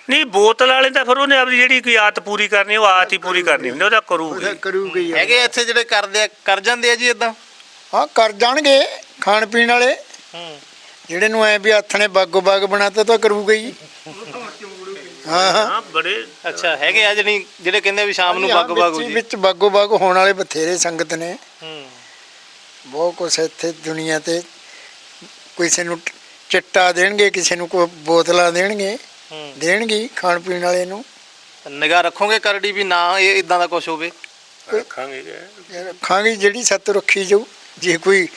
ਨਹੀਂ ਬੋਤਲ ਵਾਲੇ ਤਾਂ ਫਿਰ ਉਹਨੇ ਆਪਣੀ ਜਿਹੜੀ ਕੋਈ ਆਦਤ ਪੂਰੀ ਕਰਨੀ ਉਹ ਆਦਤ ਹੀ ਪੂਰੀ ਕਰਨੀ ਹੁੰਦੀ ਉਹਦਾ ਕਰੂਗੀ। ਕਰੂਗੇ ਹੀ। ਹੈਗੇ ਇੱਥੇ ਜਿਹੜੇ ਕਰਦੇ ਆ ਕਰ ਜਾਂਦੇ ਆ ਜੀ ਇਦਾਂ ਹਾਂ ਕਰ ਜਾਣਗੇ ਖਾਣ ਪੀਣ ਵਾਲੇ। ਜਿਹੜੇ ਨੂੰ ਐ ਵੀ ਹੱਥ ਨੇ ਬਾਗੋ ਬਾਗ ਬਣਾਤਾ ਤਾਂ ਕਰੂਗਾ ਹੀ। ਹਾਂ ਹਾਂ। ਹਾਂ ਬੜੇ ਅੱਛਾ ਹੈਗੇ ਆ ਜਿਹੜੀ ਜਿਹੜੇ ਕਹਿੰਦੇ ਵੀ ਸ਼ਾਮ ਨੂੰ ਹਾਂ, ਬੱਗ ਬੱਗ ਵਿੱਚ ਹੀ- ਜੀ। ਵਿੱਚ ਬਾਗੋ ਬਾਗ ਹੋਣ ਵਾਲੇ ਬਥੇਰੇ ਸੰਗਤ ਨੇ। ਹੂੰ। ਬਹੁਤ ਕੁਛ ਇੱਥੇ ਦੁਨੀਆ ਤੇ ਕਿਸੇ ਨੂੰ ਚਿੱਟਾ ਦੇਣਗੇ ਕਿਸੇ ਨੂੰ ਕੋਈ ਬੋਤਲਾਂ ਦੇਣਗੇ ਹੂੰ। ਦੇਣਗੇ ਖਾਣ ਪੀਣ ਵਾਲੇ ਨੂੰ। ਨਿਗਾਹ ਰੱਖੋਗੇ ਕਰੜੀ ਵੀ ਨਾ ਇਹ ਇਦਾਂ ਦਾ ਕੁਝ ਹੋਵੇ? ਰੱਖਾਂਗੇ ਰੱਖਾਂਗੇ ਜਿਹੜੀ ਸੱਤ ਰੱਖੀ ਜਾਊ ਜੇ ਕੋਈ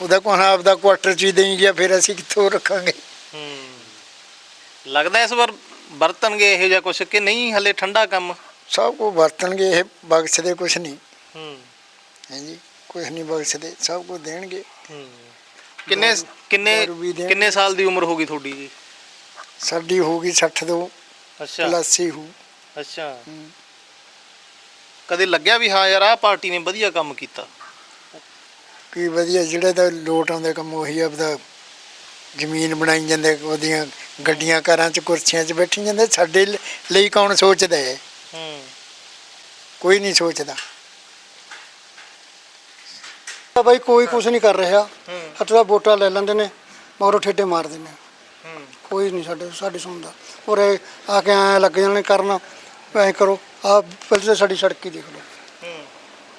ਉਹਦਾ ਕੋਣ ਆਪਦਾ ਕੁਆਟਰ ਚ ਹੀ ਦੇਈ ਗਿਆ ਫਿਰ ਅਸੀਂ ਕਿੱਥੋਂ ਰੱਖਾਂਗੇ? ਹੂੰ। ਲੱਗਦਾ ਇਸ ਵਾਰ ਵਰਤਣਗੇ ਇਹੋ ਜਿਹਾ ਕੁਝ ਕਿ ਨਹੀਂ ਹਲੇ ਠੰਡਾ ਕੰਮ? ਸਭ ਕੋ ਵਰਤਣਗੇ ਇਹ ਬਖਸ਼ਦੇ ਕੁਛ ਨਹੀਂ। ਹੂੰ। ਹਾਂਜੀ ਕੁਛ ਨਹੀਂ ਬਖਸ਼ਦੇ ਸਭ ਕੋ ਦੇਣਗੇ। ਕਿੰਨੇ ਕਿੰਨੇ ਦਾਰੂ ਵੀ ਦੇਣਗੇ। ਕਿੰਨੇ ਸਾਲ ਦੀ ਉਮਰ ਹੋਗੀ ਤੁਹਾਡੀ ਜੀ? ਸਾਡੀ ਹੋਊਗੀ 60 ਤੋਂ ਅੱਛਾ। ਪਲੱਸ ਹੀ ਹੋ। ਅੱਛਾ। ਕਦੇ ਲੱਗਿਆ ਵੀ ਹਾਂ ਯਾਰ ਆਹ ਪਾਰਟੀ ਨੇ ਵਧੀਆ ਕੰਮ ਕੀਤਾ? ਕੀ ਵਧੀਆ ਜਿਹੜੇ ਤਾਂ ਲੋਟ ਆਉਂਦੇ ਕੰਮ ਉਹੀ ਆਪਦਾ ਜ਼ਮੀਨ ਬਣਾਈ ਜਾਂਦੇ ਉਹਦੀਆਂ ਗੱਡੀਆਂ ਕਾਰਾਂ 'ਚ ਕੁਰਸੀਆਂ 'ਚ ਬੈਠੀ ਜਾਂਦੇ ਸਾਡੇ ਲ- ਲਈ ਕੌਣ ਸੋਚਦਾ ਹੈ? ਹੂੰ। ਕੋਈ ਨਹੀਂ ਸੋਚਦਾ। ਬਾਈ ਕੋਈ ਕੁਝ ਨਹੀਂ ਕਰ ਰਿਹਾ। ਹੱਥ ਵੋਟਾਂ ਲੈ ਲੈਂਦੇ ਨੇ ਮਗਰੋਂ ਠੇਡੇ ਮਾਰਦੇ ਨੇ ਹੂੰ। ਕੋਈ ਨਹੀਂ ਸਾਡੇ ਸਾਡੀ ਸੁਣਦਾ। ਔਰ ਇਹ ਆ ਕੇ ਐ ਲੱਗ ਜਾਣੇ ਕਰਨ ਐ ਕਰੋ ਆ ਪਹਿਲੇ ਤਾਂ ਸਾਡੀ ਸੜਕ ਹੀ ਦੇਖ ਲਓ। ਹੂੰ।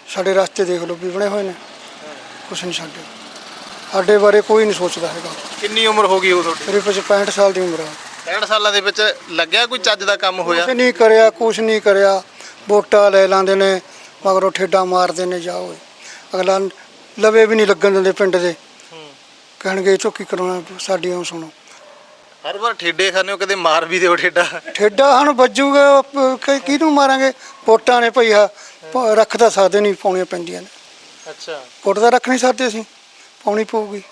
ਸਾਡੇ ਰਸਤੇ ਦੇਖ ਲਓ ਵੀ ਬਣੇ ਹੋਏ ਨੇ। ਕੁਛ ਨਹੀਂ ਸਾਡੇ। ਸਾਡੇ ਬਾਰੇ ਕੋਈ ਨਹੀਂ ਸੋਚਦਾ ਹੈਗਾ। ਕਿੰਨੀ ਉਮਰ ਹੋ ਗਈ ਉਹ ਤੁਹਾਡੀ? ਪਿੱਛੇ 65 ਸਾਲ ਦੀ ਉਮਰ ਆ। 65 ਸਾਲਾਂ ਦੇ ਵਿੱਚ ਲੱਗਿਆ ਕੋਈ ਚੱਜ ਦਾ ਕੰਮ ਹੋਇਆ? ਕੁਛ ਨਹੀਂ ਕਰਿਆ ਕੁਛ ਨਹੀਂ ਕਰਿਆ। ਵੋਟਾਂ ਲੈ ਲਾਂਦੇ ਨੇ ਮਗਰੋਂ ਠੇਡਾ ਮਾਰਦੇ ਨੇ ਜਾਓ। ਅਗਲਾ ਲਵੇ ਵੀ ਨਹੀਂ ਲੱਗਣ ਦਿੰਦੇ ਪਿੰਡ ਦੇ। ਕਹਿਣਗੇ ਇਹ ਚੋਂ ਕੀ ਕਰਾਉਣਾ ਸਾਡੀ ਉਹ ਸੁਣੋ। ਹਰ ਵਾਰ ਠੇਡੇ ਖਾਣੇ ਹੋ ਕਦੇ ਮਾਰ ਵੀ ਦਿਓ ਠੇਡਾ? ਠੇਡਾ ਹਣ ਵੱਜੂਗਾ ਕਿ- ਕਿਹਨੂੰ ਮਾਰਾਂਗੇ? ਵੋਟਾਂ ਨੇ ਭਈ ਆ ਪ- ਰੱਖ ਤਾਂ ਸਕਦੇ ਨਹੀਂ ਪਾਉਣੀਆਂ ਪੈਂਦੀਆਂ ਨੇ। ਅੱਛਾ। ਵੋਟ ਤਾਂ ਰੱਖ ਨਹੀਂ ਸਕਦੇ ਅਸੀਂ ਪਾਉਣੀ ਪਊਗੀ।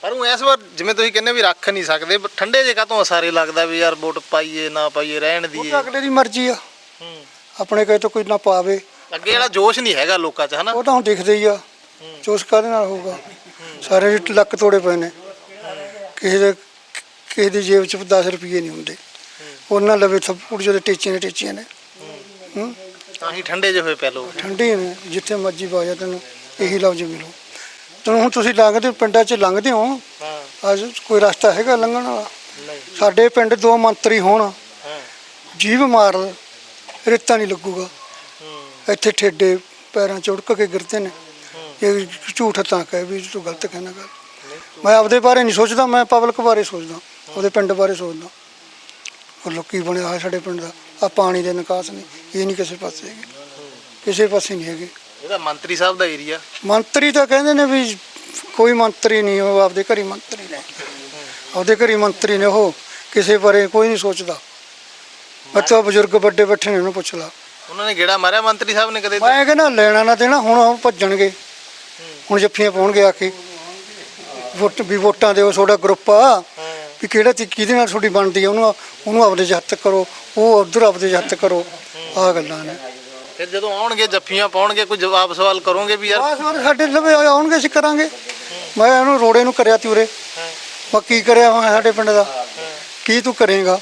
ਪਰ ਉਹ ਇਸ ਵਾਰ ਜਿਵੇਂ ਤੁਸੀਂ ਕਹਿੰਦੇ ਵੀ ਰੱਖ ਨਹੀਂ ਸਕਦੇ ਠੰਡੇ ਜੇ ਕਾਤੋਂ ਸਾਰੇ ਲੱਗਦਾ ਵੀ ਯਾਰ ਵੋਟ ਪਾਈਏ ਨਾ ਪਾਈਏ ਰਹਿਣ ਉਹ ਦੀਏ। ਤਾਂ ਅਗਲੇ ਦੀ ਮਰਜ਼ੀ ਆ। ਹੂੰ। ਆਪਣੇ ਕਹੇ ਤੋਂ ਕੋਈ ਨਾ ਪਾਵੇ। ਅੱਗੇ ਵਾਲਾ ਜੋਸ਼ ਨਹੀਂ ਹੈਗਾ ਲੋਕਾਂ 'ਚ ਹਨਾ? ਉਹ ਤਾਂ ਹੁਣ ਦਿਖਦੇ ਹੀ ਆ। ਚੋਸ ਕਾਹਦੇ ਨਾਲ ਹੋਊਗਾ? ਸਾਰੇ ਲੱਕ ਤੋੜੇ ਪਏ ਨੇ। ਕਿਸੇ ਦੇ ਕਿਸੇ ਦੀ ਜੇਬ 'ਚ 10 ਰੁਪਏ ਨਹੀਂ ਹੁੰਦੇ। ਉਹਨਾਂ ਲਵੇ ਥੱਪੜ ਜਿਹਦੇ ਟੀਚੇ ਨੇ ਟੀਚੀਆਂ ਨੇ। ਹੂੰ? ਤਾਂ ਹੀ ਠੰਡੇ ਜੇ ਹੋਏ ਪੈ ਲੋਕ ਠੰਡੀ ਨੇ ਜਿੱਥੇ ਮਰਜ਼ੀ ਬਾਜਾ ਤੈਨੂੰ ਇਹੀ ਲਫ਼ਜ਼ ਮਿਲੂ। ਤੈਨੂੰ ਹੁਣ ਤੁਸੀਂ ਲੰਘਦੇ ਪਿੰਡਾਂ 'ਚ ਲੰਘਦੇ ਹੋ ਹਾਂ। ਅੱਜ ਕੋਈ ਰਸਤਾ ਹੈਗਾ ਲੰਘਣ ਵਾਲਾ? ਨਹੀਂ। ਸਾਡੇ ਪਿੰਡ ਦੋ ਮੰਤਰੀ ਹੋਣ ਜੀਵ ਮਾਰ ਰੇਤਾ ਨਹੀਂ ਲੱਗੂਗਾ। ਇੱਥੇ ਠੇਡੇ ਪੈਰਾਂ 'ਚ ਉੜਕ ਕੇ ਗਿਰਦੇ ਨੇ। ਇਹ ਝੂਠ ਤਾਂ ਕਹੇ ਵੀ ਤੂੰ ਗਲਤ ਕਹਿਣਾ ਗੱਲ ਮੈਂ ਆਪਦੇ ਬਾਰੇ ਨਹੀਂ ਸੋਚਦਾ ਮੈਂ ਪਬਲਿਕ ਬਾਰੇ ਸੋਚਦਾ ਉਹਦੇ ਪਿੰਡ ਬਾਰੇ ਸੋਚਦਾ। ਉਹ ਲੋਕੀ ਬਣਿਆ ਹੋਇਆ ਸਾਡੇ ਪਿੰਡ ਦਾ ਆ ਪਾਣੀ ਦੇ ਨਿਕਾਸ ਨੇ ਇਹ ਨਹੀਂ ਕਿਸੇ ਪਾਸੇ ਹੈਗੇ ਕਿਸੇ ਪਾਸੇ ਨਹੀਂ ਹੈਗੇ। ਇਹਦਾ ਮੰਤਰੀ ਸਾਹਿਬ ਦਾ ਏਰੀਆ। ਮੰਤਰੀ ਤਾਂ ਕਹਿੰਦੇ ਨੇ ਵੀ ਕੋਈ ਮੰਤਰੀ ਨਹੀਂ ਉਹ ਆਪਦੇ ਘਰੀ ਮੰਤਰੀ ਨੇ। ਆਪਦੇ ਘਰੀ ਮੰਤਰੀ ਨੇ ਉਹ ਕਿਸੇ ਬਾਰੇ ਕੋਈ ਨਹੀਂ ਸੋਚਦਾ। ਬੱਚਾ ਬਜ਼ੁਰਗ ਵੱਡੇ ਬੈਠੇ ਨੇ ਉਹਨੂੰ ਪੁੱਛ ਲਾ। ਉਹਨਾਂ ਨੇ ਗੇੜਾ ਮਾਰਿਆ ਮੰਤਰੀ ਸਾਹਿਬ ਨੇ ਕਦੇ ਮੈਂ ਕਹਿੰਦਾ ਲੈਣਾ ਨਾ ਦੇਣਾ ਹੁਣ ਉਹ ਭੱਜਣਗੇ। ਹੁਣ ਜੱਫੀਆਂ ਪਾਉਣਗੇ ਆ ਕੇ। ਵੋਟ ਵੀ ਵੋਟਾਂ ਦਿਓ ਤੁਹਾਡਾ ਗਰੁੱਪ ਆ। ਵੀ ਕਿਹੜਾ ਤੇ ਕਿਹਦੇ ਨਾਲ ਤੁਹਾਡੀ ਬਣਦੀ ਆ ਉਹਨੂੰ ਉਹਨੂੰ ਆਪਦੇ ਹੱਥ ਕਰੋ ਉਹ ਉਧਰ ਆਪਦੇ ਹੱਥ ਕਰੋ। ਆ ਗੱਲਾਂ ਨੇ। ਫਿਰ ਜਦੋਂ ਆਉਣਗੇ ਜੱਫੀਆਂ ਪਾਉਣਗੇ ਕੋਈ ਜਵਾਬ ਸਵਾਲ ਕਰੋਗੇ ਵੀ ਯਾਰ ਹੋਰ ਸਾਡੇ ਲਵੇ ਆਉਣਗੇ ਅਸੀਂ ਕਰਾਂਗੇ। ਮੈਂ ਇਹਨੂੰ ਰੋੜੇ ਨੂੰ ਕਰਿਆ ਤੀ ਉਰੇ। ਮੈਂ ਕੀ ਕਰਿਆ ਮੈਂ ਸਾਡੇ ਪਿੰਡ ਦਾ? ਕੀ ਤੂੰ ਕਰੇਗਾ?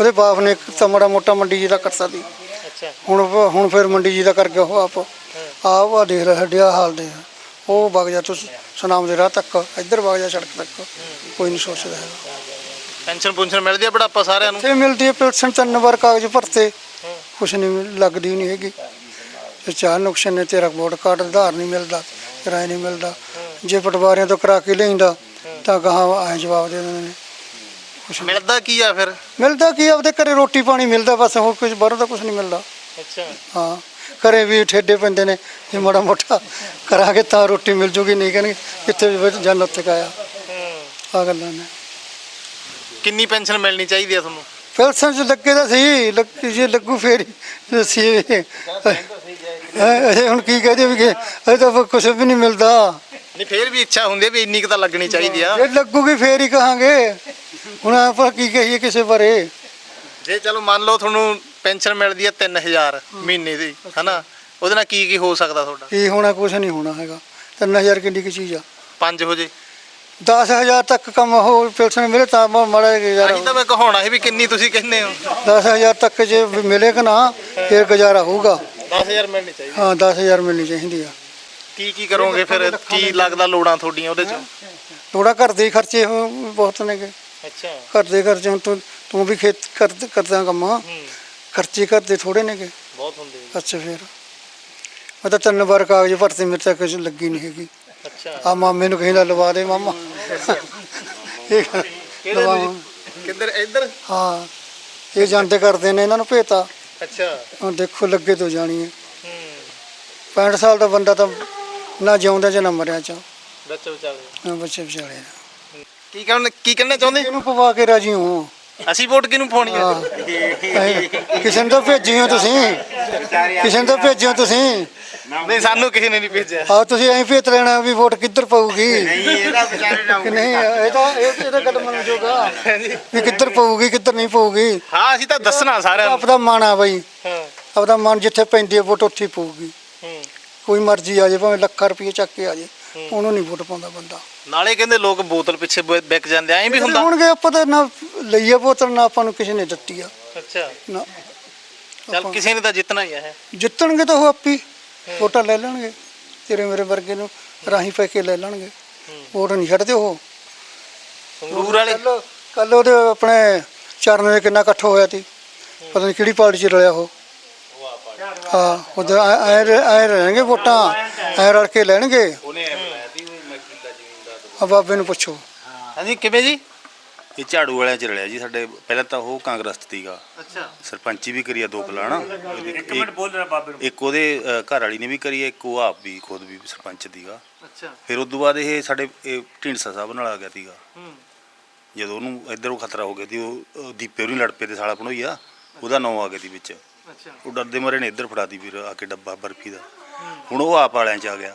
ਉਹਦੇ ਬਾਪ ਨੇ ਤਾਂ ਮਾੜਾ ਮੋਟਾ ਮੰਡੀ ਜੀ ਦਾ ਕਰਤਾ ਸੀ। ਅੱਛਾ। ਹੁਣ ਹੁਣ ਫਿਰ ਮੰਡੀ ਜੀ ਦਾ ਕਰ ਗਿਆ ਉਹ ਆਪ। ਆਪ ਆ ਦੇਖ ਲੈ ਸਾਡੇ ਹਾਲ ਦੇ ਉਹ ਵਗ ਜਾ ਤੂੰ ਸੁਨਾਮ ਦੇ ਰਾਹ ਤੱਕ ਇੱਧਰ ਵਗ ਜਾ ਸੜਕ ਤੱਕ ਕੋਈ ਨਹੀਂ ਸੋਚਦਾ ਹੈਗਾ। ਪੈਨਸ਼ਨ ਪੁੰਸ਼ਨ ਮਿਲਦੀ ਆ ਬੜਾਪਾ ਸਾਰਿਆਂ ਨੂੰ? ਇੱਥੇ ਮਿਲਦੀ ਹੈ ਪਿਲਸਨ ਤਿੰਨ ਵਾਰ ਕਾਗਜ਼ ਭਰਤੇ। ਕੁਛ ਨਹੀਂ ਲੱਗਦੀ ਨਹੀਂ ਹੈਗੀ। ਤੇ ਚਾਰ ਨੁਕਸਾਨ ਨੇ ਤੇਰਾ ਵੋਟ ਕਾਰਡ ਆਧਾਰ ਨਹੀਂ ਮਿਲਦਾ ਕਿਰਾਇਆ ਨਹੀਂ ਮਿਲਦਾ। ਜੇ ਪਟਵਾਰੀਆਂ ਤੋਂ ਕਰਾ ਕੇ ਲੈਂਦਾ ਤਾਂ ਗਾਹਾਂ ਐ ਜਵਾਬ ਦੇ ਦਿੰਦੇ ਨੇ। ਕੁਛ ਨਹੀਂ। ਮਿਲਦਾ ਕੀ ਆ ਫਿਰ? ਮਿਲਦਾ ਕੀ ਆ, ਆਪਦੇ ਘਰੇ ਰੋਟੀ ਪਾਣੀ ਮਿਲਦਾ ਬਸ ਹੋਰ ਕੁਝ ਬਾਹਰੋਂ ਤਾਂ ਕੁਝ ਨਹੀਂ ਮਿਲਦਾ। ਅੱਛਾ। ਹਾਂ। ਘਰੇ ਵੀ ਠੇਡੇ ਪੈਂਦੇ ਨੇ ਜੇ ਮਾੜਾ ਮੋਟਾ ਕਰਾ ਕੇ ਤਾਂ ਰੋਟੀ ਮਿਲ ਜੂਗੀ ਨਹੀਂ ਕਹਿਣਗੇ ਕਿੱਥੇ ਵੀ ਜਨ ਉੱਥੇ ਕਾਇਆ। ਆ ਗੱਲਾਂ ਨੇ। ਕਿੰਨੀ ਪੈਨਸ਼ਨ ਮਿਲਣੀ ਚਾਹੀਦੀ ਆ ਤੁਹਾਨੂੰ? ਪੈਲਸਾਂ 'ਚ ਲੱਗੇ ਤਾਂ ਸਹੀ ਲੱਗ ਜੇ ਲੱਗੂ ਫੇਰ ਹੈਂ, ਇਹ ਹੁਣ ਕੀ ਕਹਦੇ ਵੀ ਇਹ ਤਾਂ ਕੁਝ ਵੀ ਨਹੀਂ ਮਿਲਦਾ। ਨਹੀਂ ਫੇਰ ਵੀ ਇੱਛਾ ਹੁੰਦੀ ਵੀ ਇੰਨੀ ਕੁ ਤਾਂ ਲੱਗਣੀ ਚਾਹੀਦੀ ਆ। ਜੇ ਲੱਗੂਗੀ ਫੇਰ ਹੀ ਕਹਾਂਗੇ। ਹੁਣ ਆਪਾਂ ਕੀ ਕਹੀਏ ਕਿਸੇ ਬਾਰੇ। ਜੇ ਚਲੋ ਮੰਨ ਲਓ ਤੁਹਾਨੂੰ ਪੈਨਸ਼ਨ ਮਿਲਦੀ ਹੈ 3000 ਮਹੀਨੇ ਦੀ ਹਨਾ? ਉਹਦੇ ਨਾਲ ਕੀ ਕੀ ਹੋ ਸਕਦਾ ਤੁਹਾਡਾ? ਕੀ ਹੋਣਾ ਕੁਝ ਨਹੀਂ ਹੋਣਾ ਹੈਗਾ। 3000 ਕਿੰਨੀ ਕੀ ਚੀਜ਼ ਆ? 5 ਹੋ ਜੇ। 10000 ਤੱਕ ਕੰਮ ਹੋ ਪੈਨਸ਼ਨ ਮਿਲੇ ਤਾਂ ਮਾੜਾ ਜਿਹਾ ਅਜੀ ਗੁਜ਼ਾਰਾ ਤਾਂ ਮੈਂ ਕਹਾਉਣਾ ਸੀ ਵੀ ਕਿੰਨੀ ਤੁਸੀਂ ਕਹਿੰਦੇ ਹੋ। 10000 ਤੱਕ ਜੇ ਮਿਲੇ ਕਿ ਨਾ ਫਿਰ ਗੁਜ਼ਾਰਾ ਹੋਊਗਾ। 10000 ਮਿਲਣੀ ਚਾਹੀਦੀ। ਹਾਂ 10000 ਮਿਲਣੀ ਚਾਹੀਦੀ ਆ। ਕੀ ਕੀ ਕਰੋਗੇ ਫਿਰ? ਕੀ ਲੱਗਦਾ ਲੋੜਾਂ ਤੁਹਾਡੀਆਂ ਉਹਦੇ ਚ? ਥੋੜਾ ਘਰ ਦੇ ਖਰਚੇ ਬਹੁਤ ਨੇਗੇ। ਅੱਛਾ। ਘਰ ਦੇ ਖਰਚੇ ਹੁਣ ਤੂੰ ਤੂੰ ਵੀ ਖੇਤ ਕਰ ਕਰਦਾ ਕੰਮ। ਖਰਚੇ ਘਰ ਦੇ ਥੋੜੇ ਨੇਗੇ। ਬਹੁਤ ਹੁੰਦੇ ਅੱਛਾ ਫਿਰ। ਮੈਂ ਤਾਂ ਤਿੰਨ ਵਾਰ ਕਾਗਜ਼ ਭਰਤੇ ਮੇਰੇ ਤੱਕ ਕੁਝ ਲੱਗੀ ਨਹੀਂ ਹੈਗੀ। ਅੱਛਾ। ਆ ਮਾਮੇ ਨੂੰ ਕਹਿੰਦਾ ਲਵਾ ਦੇ ਮਾਮਾ। ਇਹ। ਨੂੰ ਕਿੱਧਰ ਇੱਧਰ? ਹਾਂ ਇਹ ਜਾਂਦੇ ਕਰਦੇ ਨੇ ਇਹਨਾਂ ਨੂੰ ਭੇਤਾ। ਅੱਛਾ। ਹੁਣ ਦੇਖੋ ਲੱਗੇ ਤੋਂ ਜਾਣੀ ਹੈ। ਹੂੰ। 65 ਸਾਲ ਦਾ ਬੰਦਾ ਤਾਂ ਨਾ ਜਿਉਂਦਾ ਚ ਨਾ ਮਰਿਆ ਚ। ਬੱਚੇ ਵਿਚਾਰੇ ਨਾ ਬੱਚੇ ਵਿਚਾਰੇ ਕੀ ਕਹਿਣ ਕੀ ਕਹਿਣਾ ਚਾਹੁੰਦੇ? ਇਹਨੂੰ ਪਵਾ ਕੇ ਰਾਜੀ ਹਾਂ ਅਸੀਂ ਵੋਟ ਕਿਹਨੂੰ ਪਾਉਣੀ ਆ? ਕਿਸੇ ਨੂੰ ਤਾਂ ਭੇਜੀ ਹੋ ਤੁਸੀਂ। ਕਿਸੇ ਨੂੰ ਤਾਂ ਭੇਜੀ ਹੋ ਤੁਸੀਂ। ਨਹੀਂ ਸਾਨੂੰ ਕਿਸੇ ਨੇ ਨਹੀਂ ਭੇਜਿਆ। ਆ ਤੁਸੀਂ ਐਂ ਭੇਤ ਲੈਣਾ ਵੀ ਵੋਟ ਕਿੱਧਰ ਪਊਗੀ। ਨਹੀਂ ਇਹਦਾ ਵਿਚਾਰੇ ਨਹੀਂ ਇਹ ਤਾਂ ਇਹ ਇਹਦਾ ਗੱਲ ਮੰਨ ਜੋਗਾ ਵੀ ਕਿੱਧਰ ਪਊਗੀ ਕਿੱਧਰ ਨਹੀਂ ਪਊਗੀ। ਹਾਂ ਅਸੀਂ ਤਾਂ ਦੱਸਣਾ ਸਾਰਿਆਂ ਨੂੰ। ਆਪਦਾ ਮਨ ਆ ਬਈ। ਹਾਂ। ਆਪਦਾ ਮਨ ਜਿੱਥੇ ਪੈਂਦੀ ਹੈ ਵੋਟ ਉੱਥੇ ਪਊਗੀ। ਹੂੰ। ਕੋਈ ਮਰਜ਼ੀ ਆ ਜਾਏ ਭਾਵੇਂ ਲੱਖਾਂ ਰੁਪਏ ਚੱਕ ਕੇ ਆ ਜਾਏ ਉਹਨੂੰ ਨਹੀਂ ਵੋਟ ਪਾਉਂਦਾ ਬੰਦਾ। ਨਾਲੇ ਕਹਿੰਦੇ ਲੋਕ ਬੋਤਲ ਪਿੱਛੇ ਵਿਕ ਜਾਂਦੇ ਐਂ ਵੀ ਹੁੰਦਾ। ਹੋਣਗੇ ਆਪਾਂ ਤਾਂ ਨਾ ਲਈਏ ਬੋਤਲ ਨਾ ਆਪਾਂ ਨੂੰ ਕਿਸੇ ਨੇ ਦਿੱਤੀ ਆ। ਅੱਛਾ। ਨਾ। ਚੱਲ ਕਿਸੇ ਨੇ ਤਾਂ ਜਿੱਤਣਾ ਹੀ ਹੈ ਜਿੱਤਣਗੇ ਤਾਂ ਉਹ ਆਪੀ ਵੋਟਾਂ ਲੈ ਲੈਣਗੇ। ਤੇਰੇ ਮੇਰੇ ਵਰਗੇ ਨੂੰ ਰਾਹੀਂ ਪੈ ਕੇ ਲੈ ਲੈਣਗੇ। ਵੋਟ ਨਹੀਂ ਛੱਡਦੇ ਉਹ। ਸੰਗਰੂਰ ਵਾਲੇ। ਕੱਲ ਉਹਦੇ ਆਪਣੇ ਚਰਨ ਦੇ ਕਿੰਨਾ ਇਕੱਠ ਹੋਇਆ ਸੀ। ਪਤਾ ਨਹੀਂ ਕਿਹੜੀ ਪਾਰਟੀ 'ਚ ਰਲਿਆ ਉਹ। ਹਾਂ ਉਹਦੇ ਐ ਰਹਿਣਗੇ ਵੋਟਾਂ। ਐ ਰਲ ਕੇ ਲੈਣਗੇ। ਆ ਬਾਬੇ ਨੂੰ ਪੁੱਛੋ। ਹਾਂਜੀ ਕਿਵੇਂ ਜੀ? ਇਹ ਝਾੜੂ ਵਾਲਿਆਂ ਚ ਰਲਿਆ ਜੀ ਸਾਡੇ ਪਹਿਲਾਂ ਤਾਂ ਉਹ ਕਾਂਗਰਸ ਤੀਗਾ ਅੱਛਾ। ਸਰਪੰਚੀ ਵੀ ਕਰੀ ਆ ਦੋ ਪਲਾਣਾ ਇੱਕ ਮਿੰਟ ਬੋਲ ਰਿਹਾ ਬਾਬੇ ਨੂੰ ਇੱਕ ਉਹਦੇ ਅ, ਘਰ ਵਾਲੀ ਨੇ ਵੀ ਕਰੀ ਇੱਕ ਉਹ ਆਪ ਵੀ ਖੁਦ ਵੀ ਸਰਪੰਚ ਦੀਗਾ ਅੱਛਾ। ਫਿਰ ਉਸ ਤੋਂ ਬਾਅਦ ਇਹ ਸਾਡੇ ਇਹ ਢੀਂਡਸਾ ਸਾਹਿਬ ਨਾਲ ਆ ਗਿਆ ਤੀਗਾ ਹੂੰ। ਜਦੋਂ ਉਹਨੂੰ ਇੱਧਰੋਂ ਖਤਰਾ ਹੋ ਗਿਆ ਸੀ ਉਹ ਦੀਪੇ ਉਹਨੂੰ ਲੜ ਪਏ ਤੇ ਸਾਲਾ ਬਣੋਈ ਆ ਉਹਦਾ ਨਾਂ ਆ ਗਿਆ ਸੀ ਵਿੱਚ। ਅੱਛਾ। ਉਹ ਡਰਦੇ ਮਰੇ ਨੇ ਇੱਧਰ ਫੜਾਤੀ ਵੀਰ ਆ ਕੇ ਡੱਬਾ ਬਰਫੀ ਦਾ। ਹੁਣ ਉਹ ਆਪ ਵਾਲਿਆਂ ਚ ਆ ਗਿਆ।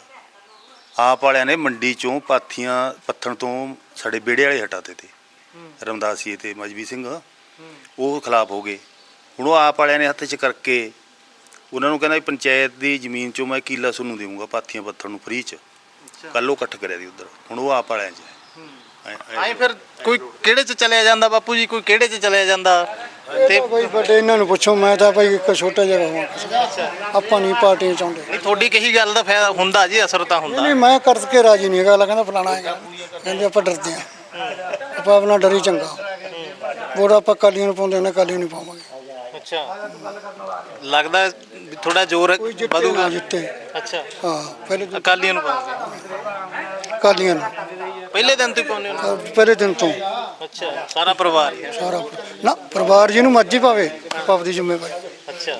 ਆਪ ਵਾਲਿਆਂ ਨੇ ਮੰਡੀ ਚੋਂ ਪਾਥੀਆਂ ਪੱਥਣ ਤੋਂ ਸਾਡੇ ਵਿਹੜੇ ਵਾਲੇ ਹਟਾਤੇ ਤੇ। ਰਮਦਾਸੀਏ ਤੇ ਮਜਬੀ ਸਿੰਘ। ਉਹ ਖਿਲਾਫ ਹੋ ਗਏ। ਹੁਣ ਉਹ ਆਪ ਵਾਲਿਆਂ ਨੇ ਹੱਥ 'ਚ ਕਰਕੇ ਉਹਨਾਂ ਨੂੰ ਕਹਿੰਦਾ ਵੀ ਪੰਚਾਇਤ ਦੀ ਜ਼ਮੀਨ ਚੋਂ ਮੈਂ ਕਿੱਲਾ ਤੁਹਾਨੂੰ ਦੇਵਾਂਗਾ ਪਾਥੀਆਂ ਪੱਥਣ ਨੂੰ ਫ੍ਰੀ 'ਚ। ਕੱਲ ਉਹ ਇਕੱਠ ਕਰਿਆ ਦੀ ਉਧਰ। ਹੁਣ ਉਹ ਆਪ ਵਾਲਿਆਂ 'ਚ ਹੈ। ਐਂ- ਐਂ- ਐਂ ਫਿਰ ਕੋਈ ਕਿਹੜੇ ਚ ਚਲਿਆ ਜਾਂਦਾ ਬਾਪੂ ਜੀ? ਕੋਈ ਕਿਹੜੇ ਚ ਚਲਿਆ ਜਾਂਦਾ? ਤੇ ਬਈ ਵੱਡੇ ਇਹਨਾਂ ਨੂੰ ਪੁੱਛੋ ਮੈਂ ਤਾਂ ਭਾਈ ਇੱਕ ਛੋਟਾ ਜਿਹਾ ਹਾਂ ਆਪਾਂ ਨਹੀਂ ਪਾਰਟੀਆਂ ਚਾਹੁੰਦੇ। ਨਹੀਂ ਤੁਹਾਡੀ ਕਹੀ ਗੱਲ ਦਾ ਫਾਇਦਾ ਹੁੰਦਾ ਜੀ ਅਸਰ ਤਾਂ ਨਹੀਂ ਹੁੰਦਾ। ਨਹੀਂ ਮੈਂ ਕਰ ਕੇ ਰਾਜੀ ਨਹੀਂ ਹੈਗਾ। ਅਗਲਾ ਕਹਿੰਦਾ ਫਲਾਣਾ ਹੈਗਾ। ਕਹਿੰਦੇ ਆਪਾਂ ਡਰਦੇ ਆ ਆਪਾਂ ਆਪਣਾ ਡਰੀ ਚੰਗਾ। ਵੋਟ ਆਪਾਂ ਕਾਲੀਆਂ ਨੂੰ ਪਾਉਂਦੇ ਨੇ ਕਾਲੀਆਂ ਨੂੰ ਪਾਵਾਂਗੇ। ਅੱਛਾ। ਲੱਗਦਾ ਥੋੜਾ ਜ਼ੋਰ ਕੋਈ ਜਿੱਤੇ ਨਾ ਵਧੂਗਾ। ਜਿੱਤੇ। ਅੱਛਾ। ਹਾਂ ਪਹਿਲੇ ਅਕਾਲੀਆਂ ਨੂੰ ਪਾਉਂਗੇ ਕਾਲੀਆਂ ਨੂੰ। ਪਹਿਲੇ ਦਿਨ ਤੋਂ ਹੀ ਪਾਉਂਦੇ ਹੋ? ਪਹਿਲੇ ਦਿਨ ਤੋਂ। ਅੱਛਾ ਸਾਰਾ ਪਰਿਵਾਰ ਹੀ ਹੈ। ਸਾਰਾ ਨਾ ਪਰਿਵਾਰ ਜਿਹਨੂੰ ਮਰਜ਼ੀ ਪਾਵੇ ਪਾਪ ਦੀ ਜ਼ਿੰਮੇਵਾਰੀ। ਅੱਛਾ।